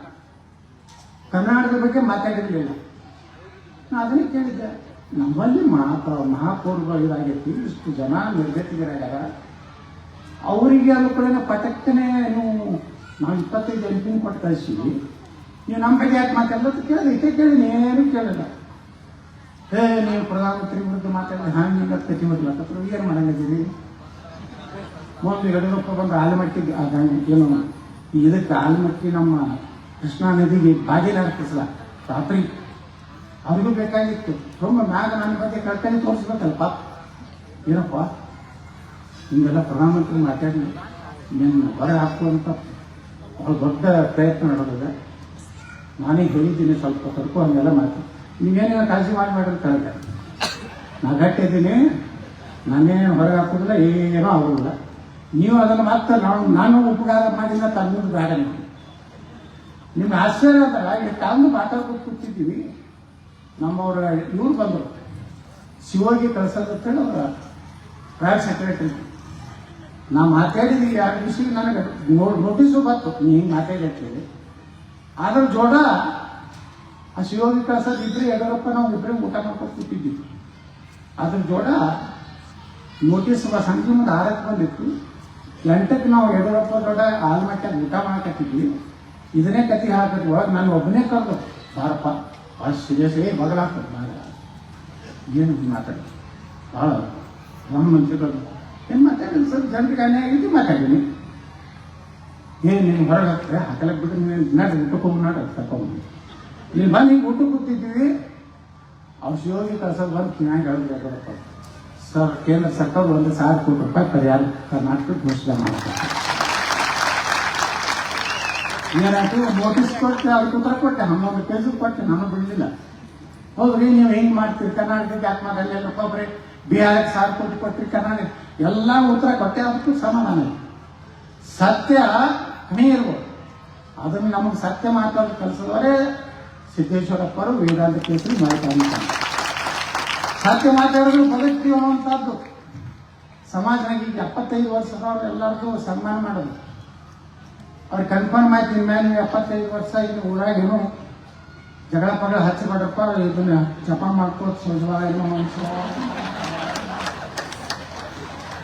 ಕರ್ನಾಟಕದ ಬಗ್ಗೆ ಮಾತಾಡಿರ್ಲಿಲ್ಲ. ಅದನ್ನೇ ಕೇಳಿದ್ದೆ. ನಮ್ಮಲ್ಲಿ ಮಾತಾ ಮಹಾಪೌರ್ಗಳು ಇದಾಗೈತಿ ಇಷ್ಟು ಜನ ನಿರ್ಗತಿಗರಾಗ್ಯಾರ ಅವರಿಗೆ ಅದು ಕೂಡ ಪಟಕ್ಕನೆ ನೀವು ನಾವು ಇಪ್ಪತ್ತೈದು ಎಂ ಪಿನ ಕೊಟ್ಟು ಕಳಿಸಿ. ನೀವು ನಮ್ಮ ಬಗ್ಗೆ ಯಾಕೆ ಮಾತಾಡೋದು ಕೇಳಿದೆ. ಇದೇ ಕೇಳಿ ಏನು ಕೇಳಿಲ್ಲ. ಹೇ, ನೀವು ಪ್ರಧಾನಮಂತ್ರಿ ವಿರುದ್ಧ ಮಾತಾಡಿದ್ರೆ ಹಂಗೆ ಹಿಂಗೆ ಕಟ್ಟಿ ಬಿಡ್ಲಕ್ಕ ಏನು ಮಾಡಂಗಿದ್ದೀರಿ? ಒಂದು ಯಡಿಯೂರಪ್ಪ ಬಂದು ಆಲಮಟ್ಟಿ ಆ ಗಂಗೆ ಏನು ಇದಕ್ಕೆ ಆಲಮಟ್ಟಿ ನಮ್ಮ ಕೃಷ್ಣಾ ನದಿಗೆ ಬಾಗಿಲು ಅರ್ಪಿಸಲ್ಲ. ರಾತ್ರಿ ಅವ್ರಿಗೂ ಬೇಕಾಗಿತ್ತು. ತುಂಬ ಮ್ಯಾಗ ನನ್ನ ಬಗ್ಗೆ ಕಳ್ಕಳಿ ತೋರಿಸ್ಬೇಕಲ್ಪ ಪಾಪ. ಏನಪ್ಪ? ಹಿಂಗೆಲ್ಲ ಪ್ರಧಾನಮಂತ್ರಿ ಮಾತಾಡಿ ನಿನ್ನ ಹೊರ ಹಾಕುವಂಥ ಬಹಳ ದೊಡ್ಡ ಪ್ರಯತ್ನ ನಡೆದಿದೆ. ನಾನೇ ಹೇಳಿದ್ದೀನಿ ಸ್ವಲ್ಪ ತಡ್ಕೊ ಹಂಗೆಲ್ಲ ಮಾತು. ನೀವೇನೇನೋ ಕಾಳಜಿ ಮಾಡಿ ಅಂತ ಹೇಳಿದೆ ನಾ ಗಟ್ಟಿದ್ದೀನಿ ನಾನೇನು ಹೊರಗೆ ಹಾಕೋದಿಲ್ಲ, ಏನೋ ಆಗೋದಿಲ್ಲ. ನೀವು ಅದನ್ನು ಮತ್ತೆ ನಾವು ನಾನು ಉಪಕಾರ ಮಾಡಿಲ್ಲ ತಂದು ಬೇಡ ನಿಮಗೆ. ನಿಮ್ಗೆ ಆಶ್ಚರ್ಯ ಅದ ಈಗ ತಂದು ಮಾತಾಡ್ಕೊಂಡು ಕೂತಿದ್ದೀವಿ. ನಮ್ಮವ್ರ ಇವ್ರು ಬಂದರು ಶಿವೋಗಿ ಕಳ್ಸೋದಂತೇಳಿ ಅವರ ಪ್ರೈವೇಟ್ ಸೆಕ್ರೆಟರಿ ನಾ ಮಾತಾಡಿದ ಎರಡು ವಿಷಯ ನನಗೆ ನೋಟಿಸು ಬಂತು. ನೀ ಹಿಂಗೆ ಮಾತಾಡಿ ಅಂತೇಳಿ ಅದ್ರ ಜೋಡ, ಆ ಶಿವೋಗಿ ಕಳ್ಸೋದು ಇದ್ರೆ ಯಡಿಯೂರಪ್ಪ ನಾವು ಇಬ್ಬರೇ ಊಟ ಮಾಡ್ಕೊಂಡು ಕೂತಿದ್ವಿ ಅದ್ರ ಜೋಡ ನೋಟಿಸ್ ಸಂಜೆ ಮುಂದೆ ಆರಕ್ಕೆ ಬಂದಿತ್ತು. ಎಂಟಕ್ಕೆ ನಾವು ಯಡಿಯೂರಪ್ಪ ದೊಡ್ಡ ಆಲ್ಮಟ್ಟಾಗ ಊಟ ಮಾಡಕತ್ತಿದ್ವಿ ಇದನ್ನೇ ಕತಿ ಹಾಕತ್ತಿ ಒಳಗೆ ನಾನು ಒಬ್ಬನೇ ಕರೆದು, ಬಾರಪ್ಪ. ಭಾಳ ಸೀರಿಯಸ್ ಏ ಬದಲಾಗ್ತದೆ. ಭಾಳ ಏನು ಮಾತಾಡಿ? ಭಾಳ ನಮ್ಮ ಮಂತ್ರಿಗಳು ಏನು ಮಾತಾಡಿಲ್ಲ ಸರ್? ಜನರಿಗೆ ಅನ್ಯಾಯ ಆಗಿದ್ದು ಮಾತಾಡೀನಿ ಏನು ನೀನು ಹೊರಗೆ ಹಾಕ್ತಾರೆ? ಹಾಕಲಕ್ಕೆ ಬಿಟ್ಟು ನೀನು ನಾಡು ಊಟಕ್ಕೆ ಹೋಗಿ ನಾಡು ತಗೊಂಡು ನೀನು ಬಂದು ಹಿಂಗೆ ಊಟಕ್ಕೆ ಕೂತಿದ್ದೀವಿ. ಶಿವೋಗಿ ಕಳ್ಸೋದು ಬಂದು ಕಿನಾಗ ಹೇಳಿದ್ರು ಸರ್, ಕೇಂದ್ರ ಸರ್ಕಾರ ಒಂದು ಸಾವಿರ ಕೋಟಿ ರೂಪಾಯಿ ಪರಿಹಾರ ಕರ್ನಾಟಕಕ್ಕೆ ಘೋಷಣೆ ಮಾಡ್ತಾರೆ. ಏನಾಯ್ತು ನೋಟಿಸ್ ಕೊಟ್ಟು ಅವ್ರಿಗೆ ಉತ್ತರ ಕೊಟ್ಟೆ ಹನ್ನೊಂದು ಕೆಲಸಕ್ಕೆ ಕೊಟ್ಟೆ ನಾನು ಬಿಡಲಿಲ್ಲ ಹೌದ್ರಿ ನೀವು ಹಿಂಗೆ ಮಾಡ್ತೀರಿ? ಕರ್ನಾಟಕಕ್ಕೆ ಯಾಕೆ ಮಾಡಲ್ಲ ಒಬ್ಬೊಬ್ರಿ ಬಿಹಾರಕ್ಕೆ ಸಾರ್ ಕೊಟ್ಟು ಕೊಟ್ಟಿರಿ ಕರ್ನಾಟಕ ಎಲ್ಲ ಉತ್ತರ ಕೊಟ್ಟೆ ಅದಕ್ಕೂ ಸಮಾಧಾನ. ಸತ್ಯ ಕಣಿ ಇರ್ಬೋದು ಅದನ್ನು ನಮಗೆ ಸತ್ಯ ಮಾತಾಡೋದು ಕಲಿಸಿದವರೇ ಸಿದ್ದೇಶ್ವರಪ್ಪರು, ವೇದಾಂತ ಕೇಸರಿ ಮಾಡ್ತಾರೆ ಸತ್ಯ ಮಾತಾಡಿದ್ರು ಬದುಕ್ತೀವಿ ಅನ್ನುವಂಥದ್ದು ಸಮಾಜನಾಗ ಈಗ ಎಪ್ಪತ್ತೈದು ವರ್ಷದವ್ರು ಎಲ್ಲರಿಗೂ ಸನ್ಮಾನ ಮಾಡೋದು ಅವ್ರಿಗೆ ಕನ್ಫರ್ಮ್ ಆಯ್ತು ಇನ್ಮೇಲೆ ಎಪ್ಪತ್ತೈದು ವರ್ಷ ಇನ್ನು ಊರಾಗೇನು ಜಗಳ ಪಗಳ ಹಚ್ಚಬೇಡಪ್ಪ ಇದನ್ನ ಜಪ ಮಾಡ್ಕೋತ ಸ್ವಚ್ಛವಾದ ಏನೋ ಮನುಷ್ಯ.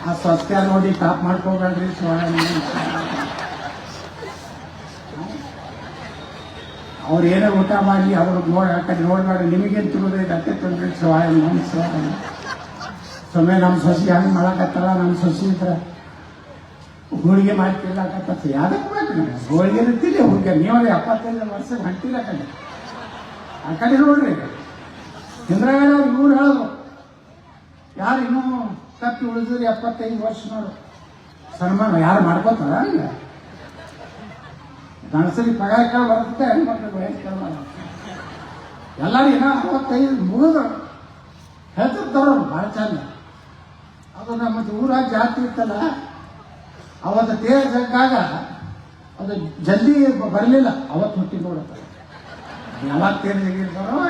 ಆ ಸ್ವಚ್ಛ ನೋಡಿ ಟಾಪ್ ಮಾಡ್ಕೋಬೇಡ್ರಿ ಅವ್ರು ಏನೋ ಊಟ ಮಾಡಿ ಅವ್ರ ನೋಡಿ ಆ ಕಡೆ ನೋಡ್ಬೇಡಿ ನಿಮಗೇನು ತಿಳಿದೈತೆ ಅತ್ತೆ ತೊಂದ್ರೆ ಶಿವಾಯ ಮನ್ಸು ಸೊಮ್ಮೆ ನಮ್ಮ ಸೊಸಿ ಹಂಗೆ ಮಾಡಕತ್ತಲ್ಲ ನಮ್ಮ ಸೊಸಿ ಇದ್ರ. ಹೋಳಿಗೆ ಮಾಡ್ತಿಲ್ಲ ಅಂತ ಯಾವ್ದಕ್ಕೆ ಬೇಕು ಹೋಳಿಗೆ ತಿಳಿ ಹುಡುಗ ನೀವು ಎಪ್ಪತ್ತೈದು ವರ್ಷ ಹಂಟಿಲ್ಲ ಕಡೆ. ಆ ಕಡೆ ನೋಡ್ರಿ ಚಂದ್ರಗಾರ ಇವ್ರು ಹೇಳೋದು. ಯಾರು ಇನ್ನೂ ತಪ್ಪಿ ಉಳಿದ್ರಿ ಎಪ್ಪತ್ತೈದು ವರ್ಷನವ್ರು ಸನ್ಮಾನ ಯಾರು ಮಾಡ್ಕೋತಾರ? ಇಲ್ಲ ಗಣಸರಿ ಪಗಾರ ಕೇಳ ಬರುತ್ತೆ ಹೆಣ್ಮಕ್ಳಿಗೆ ವಯಸ್ಸು ಕೇಳಬಾರ ಎಲ್ಲರೂ ಏನೋ ಅರವತ್ತೈದು ಮುಗಿದ್ರು. ತರೋರು ಭಾಳ ಚಂದ. ಅದು ನಮ್ಮ ಊರಾಗ ಜಾತಿ ಇರ್ತಲ್ಲ ಅವತ್ತು ತೇರ್ ಜಗ್ಗಾಗ ಅದು ಜಲ್ದಿ ಬರಲಿಲ್ಲ, ಅವತ್ತು ಹುಟ್ಟಿ ನೋಡುತ್ತೆ ಯಾವಾಗ ತೇರು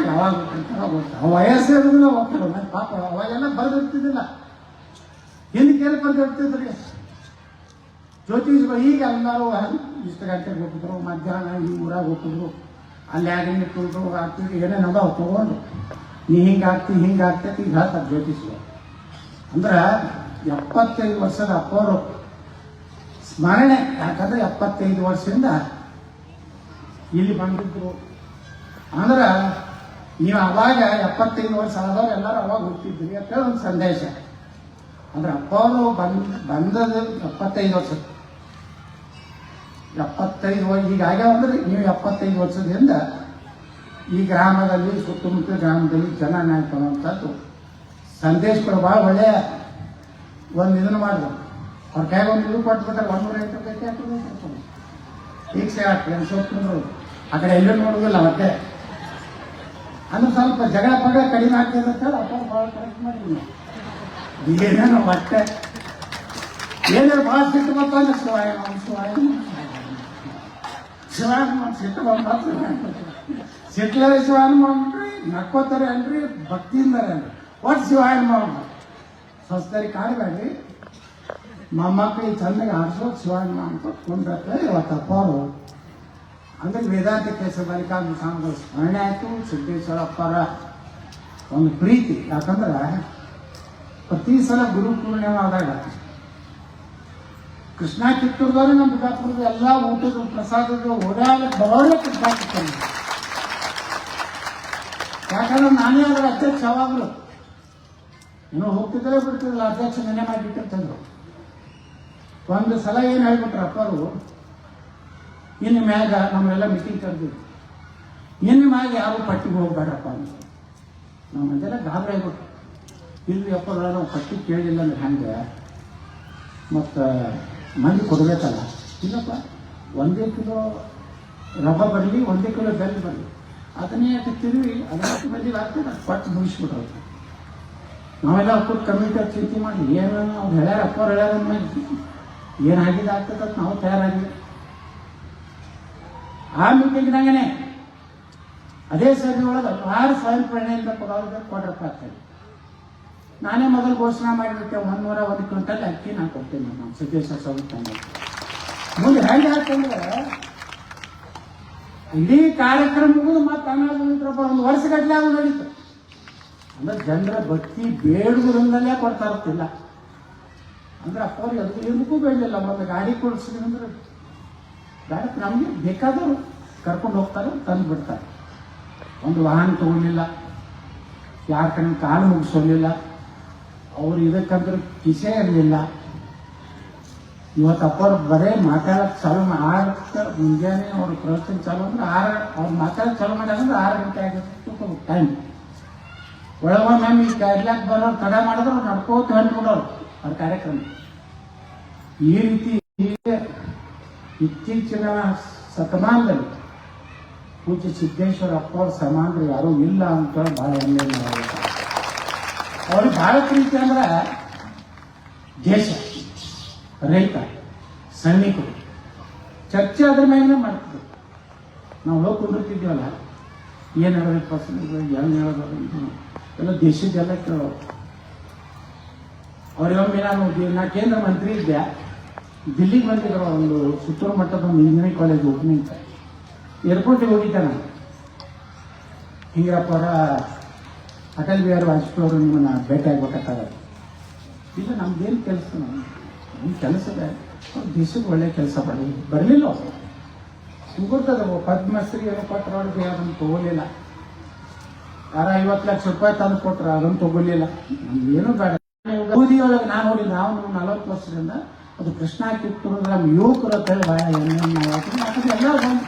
ಯಾವಾಗ ಹುಟ್ಟಿರ್ತಾರೋ ವಯಸ್ಸೇ ಇರೋದಿಲ್ಲ ಹೋಗ್ತಾರೋ ನನ್ನ ಪಾಪ ಅವಾಗೆಲ್ಲ ಬರೆದಿರ್ತಿದ್ದಿಲ್ಲ. ಕೇಳಿ ಬರೆದಿರ್ತಿದ್ರಿ. ಜ್ಯೋತಿಷ್ಗಳು ಈಗ ಎಲ್ಲರೂ ಇಷ್ಟು ಗಂಟೆಗೆ ಹೋಗಿದ್ರು ಮಧ್ಯಾಹ್ನ ಈ ಊರಾಗ ಹೋಗಿದ್ರು ಅಲ್ಲಿ ಆಗಿನ ಕುಂದ್ರು ಆಗ್ತಿದ್ರು ಏನೇನು ಅದಾವ ತಗೊಂಡು. ನೀ ಹಿಂಗೆ ಆಗ್ತಿ ಹಿಂಗೆ ಆಗ್ತೈತಿ ಈಗ ಹೇಳ್ತಾರೆ ಜ್ಯೋತಿಷ್ಗಳು ಅಂದ್ರೆ ಎಪ್ಪತ್ತೈದು ವರ್ಷದ ಅಪ್ಪವರು ಸ್ಮರಣೆ, ಯಾಕಂದ್ರೆ ಎಪ್ಪತ್ತೈದು ವರ್ಷದಿಂದ ಇಲ್ಲಿ ಬಂದಿದ್ರು. ಅಂದ್ರೆ, ನೀವು ಅವಾಗ ಎಪ್ಪತ್ತೈದು ವರ್ಷ ಆದವ್ರು ಎಲ್ಲರೂ ಅವಾಗ ಹುಟ್ಟಿದ್ರಿ ಅಂತ ಒಂದು ಸಂದೇಶ. ಅಂದ್ರೆ ಅಪ್ಪವರು ಬಂದ್, ಬಂದದ್ದು ಎಪ್ಪತ್ತೈದು ವರ್ಷ. ಎಪ್ಪತ್ತೈದು ವರ್ಷ, ಈಗ ಆಗ್ಯಾವ ಅಂದ್ರೆ ನೀವು ಎಪ್ಪತ್ತೈದು ವರ್ಷದಿಂದ ಈ ಗ್ರಾಮದಲ್ಲಿ, ಸುತ್ತಮುತ್ತ ಗ್ರಾಮದಲ್ಲಿ ಜನ ನಾಯ್ಕೊಳ್ಳುವಂಥದ್ದು ಸಂದೇಶಗಳು ಭಾಳ ಒಳ್ಳೆಯ ಒಂದು ಇದನ್ನು ಮಾಡಿದ್ರು ಅವ್ರ ಕೈಗೆ ಒಂದು ಇದು ಕೊಟ್ಬಿಟ್ರೆ ಒಂದೂರ ಐವತ್ತು ರೂಪಾಯಿ ಈಗ ಸೇ ಹಾಕ್ತಾರೆ ಸೋತ್ಕೊಂಡ್ರು ಆ ಕಡೆ ಎಲ್ಲೂ ನೋಡುದಿಲ್ಲ ಮತ್ತೆ ಅಂದ್ರೆ ಸ್ವಲ್ಪ ಜಗಳ ಪಗಳ ಕಡಿಮೆ ಆಗ್ತದೆ ಅಂತ ಹೇಳಿ ಅಪ್ಪ ಭಾಳ ಕರೆಕ್ಟ್ ಮಾಡಿದ್ವಿ ಏನೇನು ಮತ್ತೆ ಏನೇನು ಭಾಳ ಸಿಟ್ಟು ಬಂತಂದ್ರೆ ಶಿವಾಯ ಶಿವಾಯ ನಮಃ. ಶಿವಾಯ ನಮಃ ಸಿಟ್ಟು ಬಂದ ಸಿಟ್ಲರ ಶಿವಾಯ ಮಾಡ್ರಿ ನಕ್ಕೋತಾರೆ ಅಲ್ರಿ ಭಕ್ತಿಯಿಂದಾರೆ ಅಲ್ರಿ ಒಟ್ಟು ಶಿವಾಯ ಮಾಡ್ರಿ ಸ್ವಸ್ಥರಿ ಕಾಡಬೇಡ್ರಿ ಚೆನ್ನಾಗಿ ಚಂದಾಗಿ ಶಿವಾಜಿ ಮಾಡ್ಕೊಂಡು ಅಂತ ಇವತ್ತಪ್ಪರು ಅಂದ್ರೆ ವೇದಾಂತ ಕೆಲಸ ಮಲ್ಲಿಕಾರ್ಜುನ ಸ್ವಾಮಿಗಳು ಸ್ಮರಣೆ ಆಯಿತು. ಸಿದ್ದೇಶ್ವರಪ್ಪರ ಒಂದು ಪ್ರೀತಿ. ಯಾಕಂದ್ರೆ ಪ್ರತಿ ಸಲ ಗುರು ಪೂರ್ಣಿಮೆ ಆದಾಗ ಕೃಷ್ಣ ಕಿತ್ತೂರ್ದವ್ರೆ, ನಮ್ಮ ಬಿಜಾಪುರದ ಎಲ್ಲ ಊಟದ ಪ್ರಸಾದದ ಓಡಾಡಕ್ಕೆ ಬರೋದೇ ಕೃಷ್ಣ ಕಿತ್ತೂರು ಯಾಕಂದ್ರೆ ನಾನೇ ಅದರ ಅಧ್ಯಕ್ಷ ಯಾವಾಗಲೂ. ಇನ್ನು ಹೋಗ್ತಿದ್ರೆ ಬಿಡ್ತಿದ್ರು ಅಧ್ಯಕ್ಷ ನೆನೆ ಮಾಡಿಟ್ಟಿರ್ತಂದ್ರು ಒಂದು ಸಲ ಏನು ಹೇಳ್ಬಿಟ್ರೆ ಅಪ್ಪರು ಇನ್ನು ಮ್ಯಾಗ ನಮ್ಮೆಲ್ಲ ಮೀಟಿಂಗ್ ಕರೆದಿದ್ರು. ಇನ್ನು ಮ್ಯಾಗ ಯಾರು ಪಟ್ಟಿಗೆ ಹೋಗ್ಬೇಡಪ್ಪ ಅಂತ. ನಮ್ಮದೆಲ್ಲ ಗಾಬರಿ ಆಗ್ಬಿಟ್ಟು ಇಲ್ಲಿ ಅಪ್ಪ ನಾವು ಪಟ್ಟಿ ಕೇಳಿಲ್ಲ ಅಂದ್ರೆ ಹೆಂಗೆ? ಮತ್ತು ಮಂದಿ ಕೊಡಬೇಕಲ್ಲ. ಇಲ್ಲಪ್ಪ, ಒಂದೇ ಕಿಲೋ ರಬ್ಬ ಬರಲಿ, ಒಂದೇ ಕಿಲೋ ಬೆಲ್ಲ ಬರಲಿ. ಅದನ್ನೇ ತಿರುವಿ ಅದಕ್ಕೆ ಮಂದಿ ಆಗ್ತದೆ ಅದು ಪಟ್ಟು ಮುಗಿಸ್ಬಿಟ್ರು. ನಾವೆಲ್ಲ ಅಪ್ಪ ಕಮಿಟಿ ಚಿಂತೆ ಮಾಡಿ ಏನು ಅವ್ರು ಹೇಳ್ಯಾರ, ಅಪ್ಪ ಹೇಳ್ಯಾರ ಏನಾಗಿದೆ ಆಗ್ತದೆ ನಾವು ತಯಾರಾಗಿಲ್ಲ ಆ ಮೀಟಿಂಗ್ನಾಗೇನೆ ಅದೇ ಸಭೆ ಒಳಗೆ ಹಲವಾರು ಸ್ವಯಂ ಪ್ರೇರಣೆಯಿಂದ ಕೊಡೋರಿಗೆ ಕೊಡ್ರಪ್ಪ ಆಗ್ತದೆ ನಾನೇ ಮೊದಲು ಘೋಷಣೆ ಮಾಡಿಬಿಟ್ಟೆ ಒಂದೂರ ಒಂದು ಕ್ವಿಂಟಲ್ ಅಕ್ಕಿ ನಾನು ಕೊಡ್ತೇನೆ ನಾನು, ಸಿದ್ದೇಶ್ವರ ಸ್ವಾಮಿ ಮುಂದೆ ಹೆಂಗೆ ಹಾಕಂದ್ರೆ ಇಡೀ ಕಾರ್ಯಕ್ರಮಗಳು ಮತ್ತೆ ಆಮೇಲೆ ಒಂದು ಒಂದು ವರ್ಷಗಟ್ಟಲೆ ಆಗೋದು ನಡೀತು. ಅಂದ್ರೆ ಜನರ ಭಕ್ತಿ ಬೇಡುವುದರಿಂದಲೇ ಕೊಡ್ತಾ ಇರ್ತಿಲ್ಲ. ಅಂದ್ರೆ ಅಪ್ಪವ್ರಿಗೆ ಅದು ಏನಕ್ಕೂ ಬೇಡಲಿಲ್ಲ ಒಂದು ಗಾಡಿ ಕೊಡಿಸ್ರಿ ಅಂದ್ರೆ ಗಾಡಿ ನಮಗೆ ಬೇಕಾದವರು ಕರ್ಕೊಂಡು ಹೋಗ್ತಾರೆ, ತಂದು ಬಿಡ್ತಾರೆ. ಒಂದು ವಾಹನ ತಗೊಳ್ಳಿಲ್ಲ, ಯಾರ ಕಡೆ ಕಾಲು ಮುಗಿಸೋಲಿಲ್ಲ ಅವ್ರು ಇದಕ್ಕಂದ್ರೆ ಕಿಸೆ ಇರಲಿಲ್ಲ. ಇವತ್ತು ಅಪ್ಪವ್ರು ಬರೇ ಮಾತಾಡಕ್ಕೆ ಚಾಲು ಆರಕ್ಕೆ ಮುಂಜಾನೆ ಅವ್ರ ಪ್ರವಚನ ಚಾಲು ಅಂದ್ರೆ ಆರು ಅವ್ರು ಮಾತಾಡೋಕೆ ಚಾಲು ಮಾಡ್ಯಾರಂದ್ರೆ ಆರು ಗಂಟೆ ಆಗುತ್ತೆ ಟೈಮ್ ಒಳಗೆ ಮ್ಯಾಮ್ ಈ ಕೈಲಾಕ್ ಬರೋರು ತಡ ಮಾಡಿದ್ರೆ ಅವ್ರು ನಡ್ಕೋತ ಹೊಂಟ್ಬಿಡೋರು ಅವ್ರ ಕಾರ್ಯಕ್ರಮ. ಈ ರೀತಿ ಇತ್ತೀಚಿನ ಶತಮಾನದಲ್ಲಿ ಪೂಜ್ಯ ಸಿದ್ದೇಶ್ವರ ಅಪ್ಪ ಅವ್ರ ಸಮಾನರು ಯಾರೂ ಇಲ್ಲ ಅಂತ ಬಹಳ ಹೆಮ್ಮೆ ಅವರು ಅವ್ರಿಗೆ ಬಹಳ ಪ್ರೀತಿ ಅಂದ್ರೆ ದೇಶ, ರೈತ, ಸೈನಿಕರು. ಚರ್ಚೆ ಅದ್ರ ಮ್ಯಾಗನೇ ಮಾಡ್ತಿದ್ರು. ನಾವು ಹೋಗಿ ಕುಂದಿರ್ತಿದ್ದೀವಲ್ಲ ಏನು ಹೇಳಬೇಕು ಹೆಂಗೆ ಹೇಳೋದು ಎಲ್ಲ ದೇಶದ್ದೆಲ್ಲ ಕೇಳೋ ಅವರಿಗೊಮ್ಮೆ ನಾನು ನಾ ಕೇಂದ್ರ ಮಂತ್ರಿ ಇದ್ದೆ. ದಿಲ್ಲಿಗೆ ಬಂದಿದ್ರು ಒಂದು ಸುತ್ತೂರು ಮಟ್ಟದ ಒಂದು ಇಂಜಿನಿಯರಿಂಗ್ ಕಾಲೇಜ್ ಓಪನಿಂಗ್ ಏರ್ಪೋರ್ಟಿಗೆ ಹೋಗಿದ್ದೆ ನಾನು. ಹಿಂಗಪ್ಪ ಅವರ ಅಟಲ್ ಬಿಹಾರಿ ವಾಜಪೇಯಿ ಅವರು ನಿಮ್ಮನ್ನ ಭೇಟಿ ಆಗ್ಬೇಕಾಗ್ತದೆ ಇಲ್ಲ, ನಮ್ದೇನು ಕೆಲಸ ನಮ್ಮ ಕೆಲಸದ ದೇಶಕ್ಕೆ ಒಳ್ಳೆ ಕೆಲಸ ಪಡಿ ಬರಲಿಲ್ಲ ಅವ್ರು. ಸುಗುರ್ತದ ಪದ್ಮಶ್ರೀ ಏನೋ ಕೊಟ್ಟರು ಅವ್ರಿಗೆ ಅದನ್ನು ತಗೋಲಿಲ್ಲ ಯಾರ ಐವತ್ತು ಲಕ್ಷ ರೂಪಾಯಿ ತಂದು ಕೊಟ್ರು ಅದನ್ನು ತಗೋಲಿಲ್ಲ ನಮ್ಗೇನು ಬೇಡ. ಬೂದಿ ಒಳಗೆ ನಾನು ನೋಡಿ ನಾವು ನಲವತ್ತು ವರ್ಷದಿಂದ ಅದು ಕೃಷ್ಣ ಕಿತ್ತೂರು ನಮ್ಮ ಯುವಕರ ಹೇಳಿ ಭಾಳ ಹೆಮ್ಮೆ ಯಾಕಂದ್ರೆ ಎಲ್ಲ ಬಂದು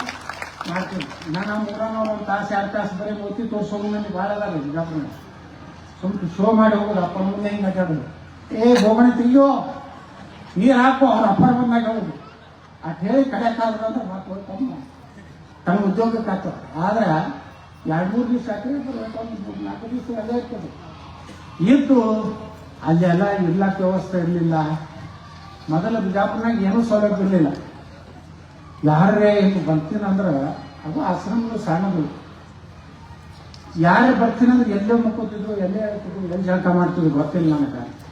ಮಾಡ್ತೀವಿ ನಾನು ಮೂರನ್ನ ಒಂದು ತಾಸು, ಎರಡು ತಾಸು ಬರೀ ಮೂರ್ತಿ ತೋರಿಸೋದು ನನಗೆ ಭಾಳ ಅದಾರ ಬಿಜಾಪುರ ಸುಮ್ಮನೆ ಶೋ ಮಾಡಿ ಹೋಗೋದು, ಅಪ್ಪ ಮುಂದೆ ಹಿಂಗೆ ಮಾತಾಡೋದು ಏ ಬೋಗಣಿ ತೆಗಿಯೋ ನೀರು ಹಾಕೋ, ಅವ್ರ ಅಪ್ಪರ ಬಂದಾಗ ಹೋಗುದು ಅಟ್ ಹೇಳಿ ಕಡೆ ಕಾದ್ರೆ ಮತ್ತೆ ಹೋಗಿ ತಮ್ಮ. ತಮ್ಮ ಉದ್ಯೋಗಕ್ಕೆ ಆದ್ರೆ ಎರಡು ಮೂರು ದಿವಸ ಹಾಕಿದ್ರೆ ನಾಲ್ಕು ದಿವಸ ಅದೇ ಇರ್ತದೆ. ಇತ್ತು ಅಲ್ಲಿ ಎಲ್ಲ ಇರ್ಲಾಕ ವ್ಯವಸ್ಥೆ ಇರಲಿಲ್ಲ. ಮೊದಲ ಬಿಜಾಪುರ್ನಾಗ ಏನೂ ಸೌಲಭ್ಯ ಇರಲಿಲ್ಲ. ಯಾರೇ ಹಿಂಗೆ ಬರ್ತೀನಂದ್ರೆ ಅದು ಆಶ್ರಮಗಳು ಸಣ್ಣದು ಯಾರೇ ಬರ್ತೀನಂದ್ರೆ ಎಲ್ಲೇ ಮುಕ್ಕೋತಿದ್ರು ಎಲ್ಲೇ ಹೇಳ್ತಿದ್ರು ಎಲ್ಲಿ ಜಳಕ ಮಾಡ್ತಿದ್ರು ಗೊತ್ತಿಲ್ಲ ನನಗೆ.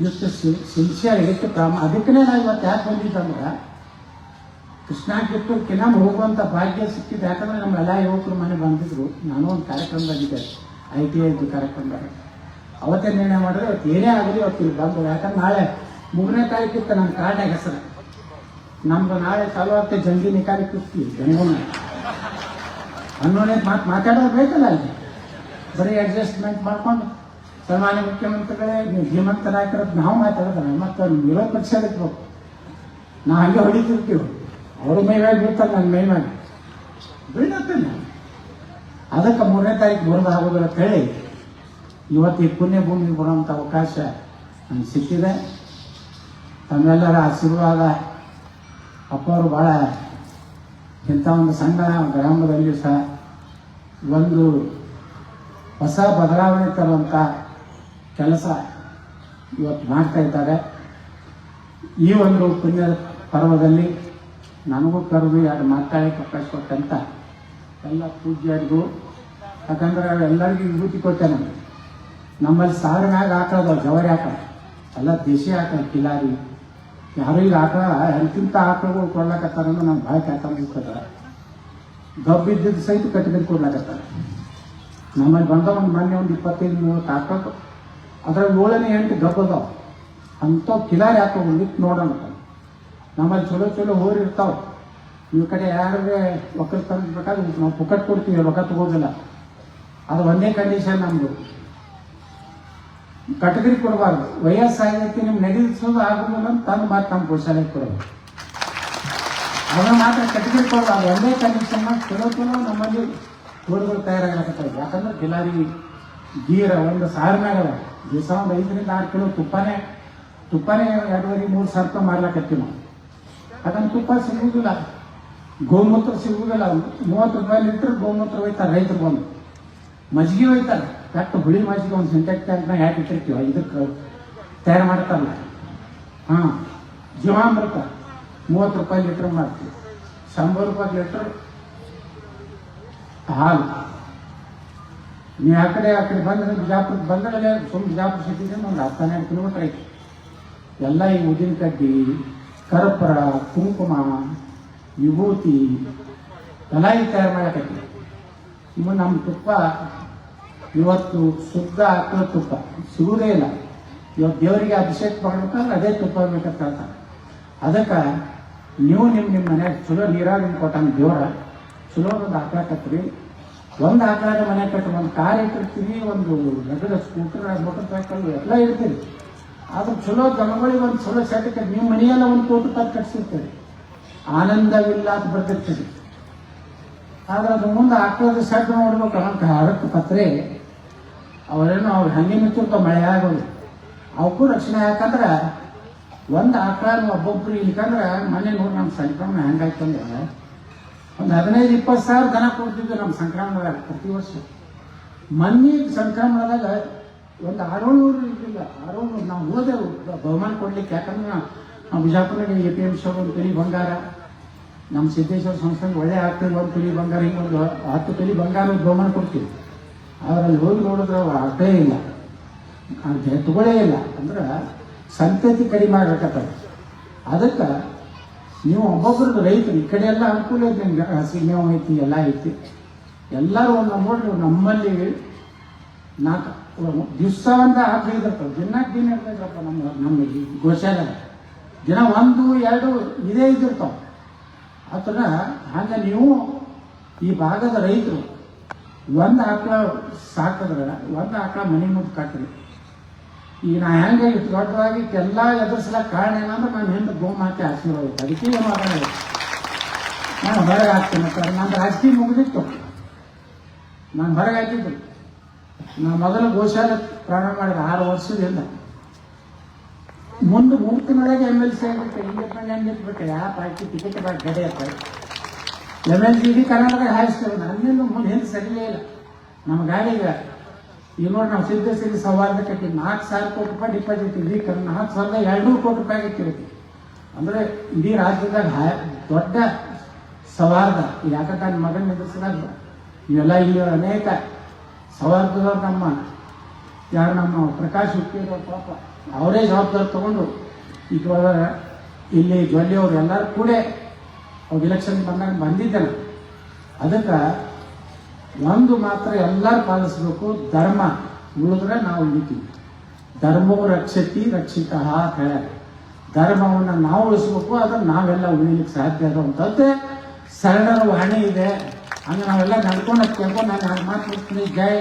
ಇಷ್ಟು ಸಿನ್ಸಿಯರ್ ಇದಕ್ಕೆ ಪ್ರಾಮ ಅದಕ್ಕೇ ನಾ ಇವತ್ತು ಯಾಕೆ ಬಂದಿದ್ದಂದ್ರೆ, ಕೃಷ್ಣ ಕಿತ್ತೂರು ನಮ್ಗೆ ಹೋಗುವಂಥ ಭಾಗ್ಯ ಸಿಕ್ಕಿದ್ದು ಯಾಕಂದ್ರೆ ನಮ್ಮ ಎಲ್ಲ ಯುವಕರು ಮನೆ ಬಂದಿದ್ರು. ನಾನು ಒಂದು ಕಾರ್ಯಕ್ರಮದಾಗಿದ್ದೆ ಐ ಟಿ ಐದು ಕಾರ್ಯಕ್ರಮದಾಗ ಅವತ್ತೇ ನಿರ್ಣಯ ಮಾಡಿದ್ರೆ? ಇವತ್ತು ಏನೇ ಆಗಲಿ ಇವತ್ತು ಇಲ್ಲಿ ಬಂದು, ಯಾಕಂದ್ರೆ ನಾಳೆ ಮೂರನೇ ತಾರೀಕಿತ್ತು ನನ್ನ ಕಾರ್ಡ್ನಾಗ ಹೆಸರು. ನಮ್ದು ನಾಳೆ ಚಾಲು ಆಗ್ತದೆ ಜಂಗಿ ನಿಕಾರಿ ಕುಸ್ತಿ ಜನಗೂ ಅನ್ನೋನೇ ಮಾತು ಮಾತಾಡೋದು ಬೇಕಲ್ಲ ಅಲ್ಲಿ. ಬರೀ ಅಡ್ಜಸ್ಟ್ಮೆಂಟ್ ಮಾಡ್ಕೊಂಡು, ಸನ್ಮಾನ್ಯ ಮುಖ್ಯಮಂತ್ರಿಗಳೇ, ನೀವು ಶ್ರೀಮಂತ ನಾಯಕರದ್ದು ನಾವು ಮಾತಾಡೋದಲ್ಲ ಮತ್ತೆ ವಿರೋಧ ಪಕ್ಷ ಇರ್ಬೇಕು. ನಾ ಹಂಗೆ ಹೊಡಿತಿರ್ತೀವಿ. ಅವ್ರ ಮೈ ಮೇಲೆ ಬೀಳ್ತಾರೆ ನನ್ನ ಮೈ ಮೇಲೆ ಅದಕ್ಕೆ ಮೂರನೇ ತಾರೀಕು ಬರೋದು ಆಗೋದಿಲ್ಲ ಅಂತ ಹೇಳಿ ಇವತ್ತು ಈ ಪುಣ್ಯ ಭೂಮಿಗೆ ಬರುವಂಥ ಅವಕಾಶ ನನಗೆ ಸಿಕ್ಕಿದೆ. ತಮ್ಮೆಲ್ಲರ ಆಶೀರ್ವಾದ ಅಪ್ಪವರು ಭಾಳ ಇಂಥ ಒಂದು ಸಣ್ಣ ಗ್ರಾಮದಲ್ಲಿ ಸಹ ಒಂದು ಹೊಸ ಬದಲಾವಣೆ ತರುವಂಥ ಕೆಲಸ ಇವತ್ತು ಮಾಡ್ತಾ ಇದ್ದಾರೆ. ಈ ಒಂದು ಪುಣ್ಯದ ಪರ್ವದಲ್ಲಿ ನನಗೂ ಕರೆದು ಯಾರು ಮಾತಾಡಕ್ಕೆ ಅವಕಾಶ ಕೊಟ್ಟಂತ ಎಲ್ಲ ಪೂಜ್ಯರಿಗೂ, ಯಾಕಂದ್ರೆ ಎಲ್ಲರಿಗೂ ವಿಭೂತಿ ಕೊಟ್ಟೆ ನಮ್ಮಲ್ಲಿ ಸಾವಿರ ಮ್ಯಾಗ ಹಾಕೋದು ಜವರಿ ಆಕಳ ಎಲ್ಲ ದೇಶಿ ಆಕಳ ಕಿಲಾರಿ ಯಾರು ಈಗ ಆಕಳ ಎಂತಿಂತ ಆಕಳಗಳು ಕೊಡ್ಲಾಕತ್ತಾರಂದ್ರೆ ನಾವು ಭಾಳ ಕಾಯ್ತಾರೆ ಗಬ್ಬು ಇದ್ದಿದ್ದು ಸಹಿತ ಕಟ್ಟಿಗೆ ಕೊಡ್ಲಾಕತ್ತಾರ. ನಮ್ಮಲ್ಲಿ ಬಂದ ಒಂದು ಮೊನ್ನೆ ಒಂದು ಇಪ್ಪತ್ತೈದು, ಮೂವತ್ತು ಆಕಳು ಅದ್ರಾಗ ಏಳನೇ ಎಂಟು ಗಬ್ಬು ಅದಾವ. ಅಂಥ ಕಿಲಾರಿ ಹಾಕೋ ಬಿಟ್ಟು ನೋಡೋಣ ನಮ್ಮಲ್ಲಿ ಚಲೋ ಚಲೋ ಹೋರ್ ಇರ್ತಾವ. ಈ ಕಡೆ ಯಾರಿಗೆ ಒಕ್ಕಲ್ ಬೇಕಾದ್ರೆ ನಾವು ಪುಕ್ಕಟ್ ಕೊಡ್ತೀವಿ, ರೊಕ್ಕ ತಗೋದಿಲ್ಲ. ಅದು ಒಂದೇ ಕಂಡೀಷನ್ ನಮ್ದು. ಕಟಗರಿ ಕೊಡಬಾರ್ದು. ವಯಸ್ಸಾಗೈತಿ ನಿಮ್ಗೆ ನಡೆಸೋದು ಆಗುದಿಲ್ಲ ಅಂತ ತಂದು ಮಾತ್ರ ನಮ್ಮ ಗೋಶಾಲೆಗೆ ಕೊಡೋದು. ಅದನ್ನ ಮಾತ್ರ ಕಟಗರಿ ಕೊಡಬಾರ್ದು. ಒಂದೇ ಕಂಡೀಷನ್ ಕೆಲವು ಚಲೋ ನಮ್ಮಲ್ಲಿ ಹೋರಿಗಳು ತಯಾರಾಗಕತ್ತಾವ. ಯಾಕಂದ್ರೆ ಕಿಲಾರಿ ಗೀರ ಒಂದು ಸಾವಿರ ಮೇಲೆ ದಿವಸ ಒಂದು ಐದರಿಂದ ಆರು ಕಿಲೋ ತುಪ್ಪನೇ ತುಪ್ಪನೇ ಎರಡೂವರೆ, ಮೂರು ಸಾವಿರ ರೂಪಾಯಿ ಮಾರ್ಲಕತ್ತೀವಿ ನಾವು. ಅದನ್ನು ತುಪ್ಪ ಸಿಗುವುದಿಲ್ಲ ಗೋಮೂತ್ರ ಸಿಗುವುದಿಲ್ಲ ಮೂವತ್ತು ರೂಪಾಯಿ ಲೀಟ್ರ್ ಗೋಮೂತ್ರ ಒಯ್ತಾರೆ ರೈತರು ಬಂದು. ಮಜ್ಜಿಗೆ ಒಯ್ತಾರೆ. ಕಟ್ಟು ಹುಳಿ ಮಾಸಿಗೆ ಒಂದು ಸಿಂಟೆಕ್ ಟ್ಯಾಂಕ್ನಾಗ ಯಾಕೆ ಇಟ್ಟಿರ್ತೀವಿ, ಇದಕ್ಕೆ ತಯಾರು ಮಾಡ್ತಾರಲ್ಲ. ಹಾಂ, ಜೀವಾಮೃತ ಮೂವತ್ತು ರೂಪಾಯಿ ಲೀಟ್ರ್ ಮಾಡ್ತೀವಿ. ಶಂಬರ್ ರೂಪಾಯಿ ಲೀಟ್ರ್ ಹಾಲು. ನೀವು ಆ ಕಡೆ ಆ ಕಡೆ ಬಂದ್ರೆ ಬಿಜಾಪುರ ಬಂದ್ರೆ ಸುಮ್ಮನೆ ಬಿಜಾಪುರ ಸಿಟಿದಿಂದ ಒಂದು ಹತ್ತು ಹನ್ನೆರಡು ಕಿಲೋಮೀಟರ್ ಐತಿ. ಎಲ್ಲ ಈ ಉದ್ದಿನ ಕಡ್ಡಿ, ಕರ್ಪೂರ, ಕುಂಕುಮ, ವಿಭೂತಿ, ಎಲ್ಲ ಈಗ ತಯಾರು ಮಾಡಕತ್ತಿ ಇವು ನಮ್ಮ ತುಪ್ಪ ಇವತ್ತು ಶುದ್ಧ ಆಕಳ ತುಪ್ಪ ಸಿಗುವುದೇ ಇಲ್ಲ. ಇವತ್ತು ದೇವರಿಗೆ ಅಭಿಷೇಕ ಮಾಡ್ಬೇಕಂದ್ರೆ ಅದೇ ತುಪ್ಪ ಬೇಕಂತ ಹೇಳ್ತಾರೆ. ಅದಕ್ಕೆ ನೀವು ನಿಮ್ಮ ನಿಮ್ಮ ಮನ್ಯಾಗ ಚಲೋ ನೀರಾಗಿ ಕೊಟ್ಟಾನ ದೇವರ, ಚಲೋ ಒಂದು ಹಾಕ್ಲಾಕತ್ರಿ ಒಂದು ಹಾಕ್ಲಾಗ ಮನೆ ಕಟ್ಟಿ ಒಂದು ಕಾರ್ ಇಟ್ಟಿರ್ತೀವಿ ಒಂದು ನಗರ ಸ್ಕೂಟರ್ ಮೋಟರ್ ಸೈಕಲ್ ಎಲ್ಲ ಇರ್ತೀರಿ. ಆದ್ರೆ ಚಲೋ ಜನಗಳಿಗೆ ಒಂದು ಚಲೋ ಸೆಟ್ ನಿಮ್ಮ ಮನೆಯೆಲ್ಲ ಒಂದು ಕೋಟಿ ರೂಪಾಯಿ ಕಟ್ಸಿರ್ತೀರಿ. ಆನಂದವಿಲ್ಲ ಅಂತ ಬರ್ತಿರ್ತೀರಿ. ಆದ್ರೆ ಅದು ಮುಂದೆ ಆಕಳದ ಸೆಟ್ ನೋಡ್ಬೇಕು ಅಂತ ಅದಕ್ಕೆ ಪತ್ರೆ ಅವರೇನು ಅವ್ರು ಹಂಗೆ ನಿಂತಿರ್ತಾವ ಮಳೆ ಆಗೋದು. ಅವಕ್ಕೂ ರಕ್ಷಣೆ ಯಾಕಂದ್ರೆ ಒಂದು ಆಕಳ ಒಬ್ಬೊಬ್ರು ಇಲ್ಕಂದ್ರೆ ಮನೆ ನೋಡಿ ನಮ್ಮ ಸಂಕ್ರಮಣ ಹೆಂಗಾಯ್ತಂದ್ರೆ ಒಂದು ಹದಿನೈದು, ಇಪ್ಪತ್ತು ಸಾವಿರ ದನ ಕೊಡ್ತಿದ್ವಿ ನಮ್ಮ ಸಂಕ್ರಮಣ ಪ್ರತಿ ವರ್ಷ. ಮನ್ನಿ ಸಂಕ್ರಮಣದಾಗ ಒಂದು ಆರೋಳ್ನೂರು ಇದ್ದಿಲ್ಲ. ಆರೋಳ್ನೂರು ನಾವು ಹೋದೆವು. ಬಹುಮಾನ ಕೊಡ್ಲಿಕ್ಕೆ. ಯಾಕಂದ್ರೆ ನಾವು Bijapur A P M show ಒಂದು ತೊಲಿ ಬಂಗಾರ. ನಮ್ಮ ಸಿದ್ದೇಶ್ವರ ಸಂಸ್ಥೆ ಒಳ್ಳೆ ಆಗ್ತದೆ ಒಂದು ತೊಲಿ ಬಂಗಾರ ಹಿಂಗೆ ಒಂದು ಹತ್ತು ತಲಿ ಬಂಗಾರ ಬಹುಮಾನ ಕೊಡ್ತೀವಿ. ಅವರಲ್ಲಿ ಹೋಗಿ ನೋಡಿದ್ರೆ ಅವ್ರ ಅಷ್ಟೇ ಇಲ್ಲ. ಎತ್ತುಗಳೇ ಇಲ್ಲ. ಅಂದ್ರೆ ಸಂತತಿ ಕಡಿಮೆ ಆಗಕತ್ತದ. ಅದಕ್ಕೆ ನೀವು ಒಬ್ಬೊಬ್ರದ್ದು ರೈತರು ಈ ಕಡೆ ಎಲ್ಲ ಅನುಕೂಲ ಐತಿ ನಿಮ್ಗೆ ಹಸಿ ಮೇವು ಐತಿ ಎಲ್ಲ ಐತಿ. ಎಲ್ಲರೂ ಒಂದು ನೋಡ್ರಿ ನಮ್ಮಲ್ಲಿ ನಾಲ್ಕು, ದಿವಸ ಒಂದು ಇದಿರ್ತಾವೆ ದಿನಕ್ಕೆ ದಿನ ಇರ್ತೈತ್ರಪ್ಪ ನಮ್ಮ ನಮ್ಮ ಗೋಶಾಲೆ. ದಿನ ಒಂದು, ಎರಡು ಇದೇ ಇದ್ದಿರ್ತಾವೆ. ಆ ಥರ ಹಂಗೆ ನೀವು ಈ ಭಾಗದ ರೈತರು ಒಂದು ಆಕಳ ಸಾಕಿದ್ರೆ, ಒಂದು ಆಕಳ ಮನೆ ಮುಂದೆ ಕಟ್ರಿ. ಈಗ ನಾ ಹೆಂಗೆ ಇಷ್ಟು ದೊಡ್ಡದಾಗಿ ಎಲ್ಲ ಎದುರಿಸ್ಲಕ್ಕೆ ಕಾರಣ ಏನಂದ್ರೆ ನಾನು ಹಿಂದೆ ಗೋಮಾತೆ ಆಶೀರ್ವಾದ ಅದಕ್ಕೆ ಏನು ಮಾತಾಡೋದು. ನಾನು ಹೊರಗೆ ಹಾಕ್ತೇನೆ ಸರ್. ನನ್ನ ರಾಜಕೀಯ ಮುಗಿದಿತ್ತು. ನಾನು ಹೊರಗೆ ಹಾಕಿದ್ದು. ನಾನು ಮೊದಲು ಗೋಶಾಲೆ ಪ್ರಾರಂಭ ಮಾಡಿದ ಆರು ವರ್ಷದಿಂದ. ಮುಂದೆ ಮೂರ್ತಿನೊಳಗೆ ಎಂ ಎಲ್ ಸಿ ಆಗಿಬಿಟ್ಟೆ ಇಂಡಿಪೆಂಡೆಂಟ್ ಇಟ್ಬಿಟ್ಟು ಆ ಪಾರ್ಟಿ? ಟಿಕೆಟ್ ಬಾಕಿ ಗಡಿಯತ್ತೆ ಎಂ ಎಲ್ ಸಿ ಇಡೀ ಕರ್ನಾಟಕ ಹಾಯಿಸ್ತೇವೆ ಮುಂದೆ ಹಿಂದೆ ಸರಿಯೇ ಇಲ್ಲ. ನಮ್ಮ ಗಾಡಿಗ ಈಗ ನೋಡಿ ನಾವು ಸಿದ್ದೇಶ್ವರಿ ಕಟ್ಟಿ ನಾಲ್ಕು ಸಾವಿರ ಕೋಟಿ ರೂಪಾಯಿ ಡಿಪಾಸಿಟ್ ಇಡೀ ಕರ್, ನಾಲ್ಕು ಸಾವಿರದ ಎರಡ್ನೂರು ಕೋಟಿ ರೂಪಾಯಿ ಆಗಿರ್ತೀವಿ ಅಂದ್ರೆ ಇಡೀ ರಾಜ್ಯದಾಗ ದೊಡ್ಡ ಸವಾರ್ದ ಯಾಕಂತ ನನ್ನ ಮಗನ ನಿಲ್ಲಿಸಿದಾಗ ಇವೆಲ್ಲ ಇಲ್ಲಿ ಅನೇಕ ಸವಾರ್ದದವ್ರು ನಮ್ಮ, ಯಾರು ನಮ್ಮ ಪ್ರಕಾಶ್ ಹುಟ್ಟಿರೋ ಪಾಪ. ಅವರೇ ಜವಾಬ್ದಾರಿ ತಗೊಂಡು ಈಗ ಇಲ್ಲಿ ಜೊಲ್ಲೆ ಅವರು ಎಲ್ಲರೂ ಕೂಡ ಅವ್ರು ಇಲೆಕ್ಷನ್ ಬಂದಾಗ ಬಂದಿದ್ದಲ್ಲ. ಅದಕ್ಕೆ ಒಂದು ಮಾತ್ರ ಎಲ್ಲರೂ ಪಾಲಿಸ್ಬೇಕು, ಧರ್ಮ. ಉಳಿದ್ರೆ ನಾವು ಉಳಿತೀವಿ ಧರ್ಮವು ರಕ್ಷತಿ, ರಕ್ಷಿತ ಹೇಳ ಧರ್ಮವನ್ನ ನಾವು ಉಳಿಸ್ಬೇಕು, ಅದನ್ನು ನಾವೆಲ್ಲ ಉಳಿಲಿಕ್ಕೆ ಸಾಧ್ಯ ಇರುವಂಥದ್ದೇ. ಶರಣರ ವಾಣಿ ಇದೆ. ಹಂಗೆ ನಾವೆಲ್ಲ ನಡ್ಕೊಂಡು ಕೇಳ್ಕೊಂಡು ನಾನು ಮಾತು ಜಯ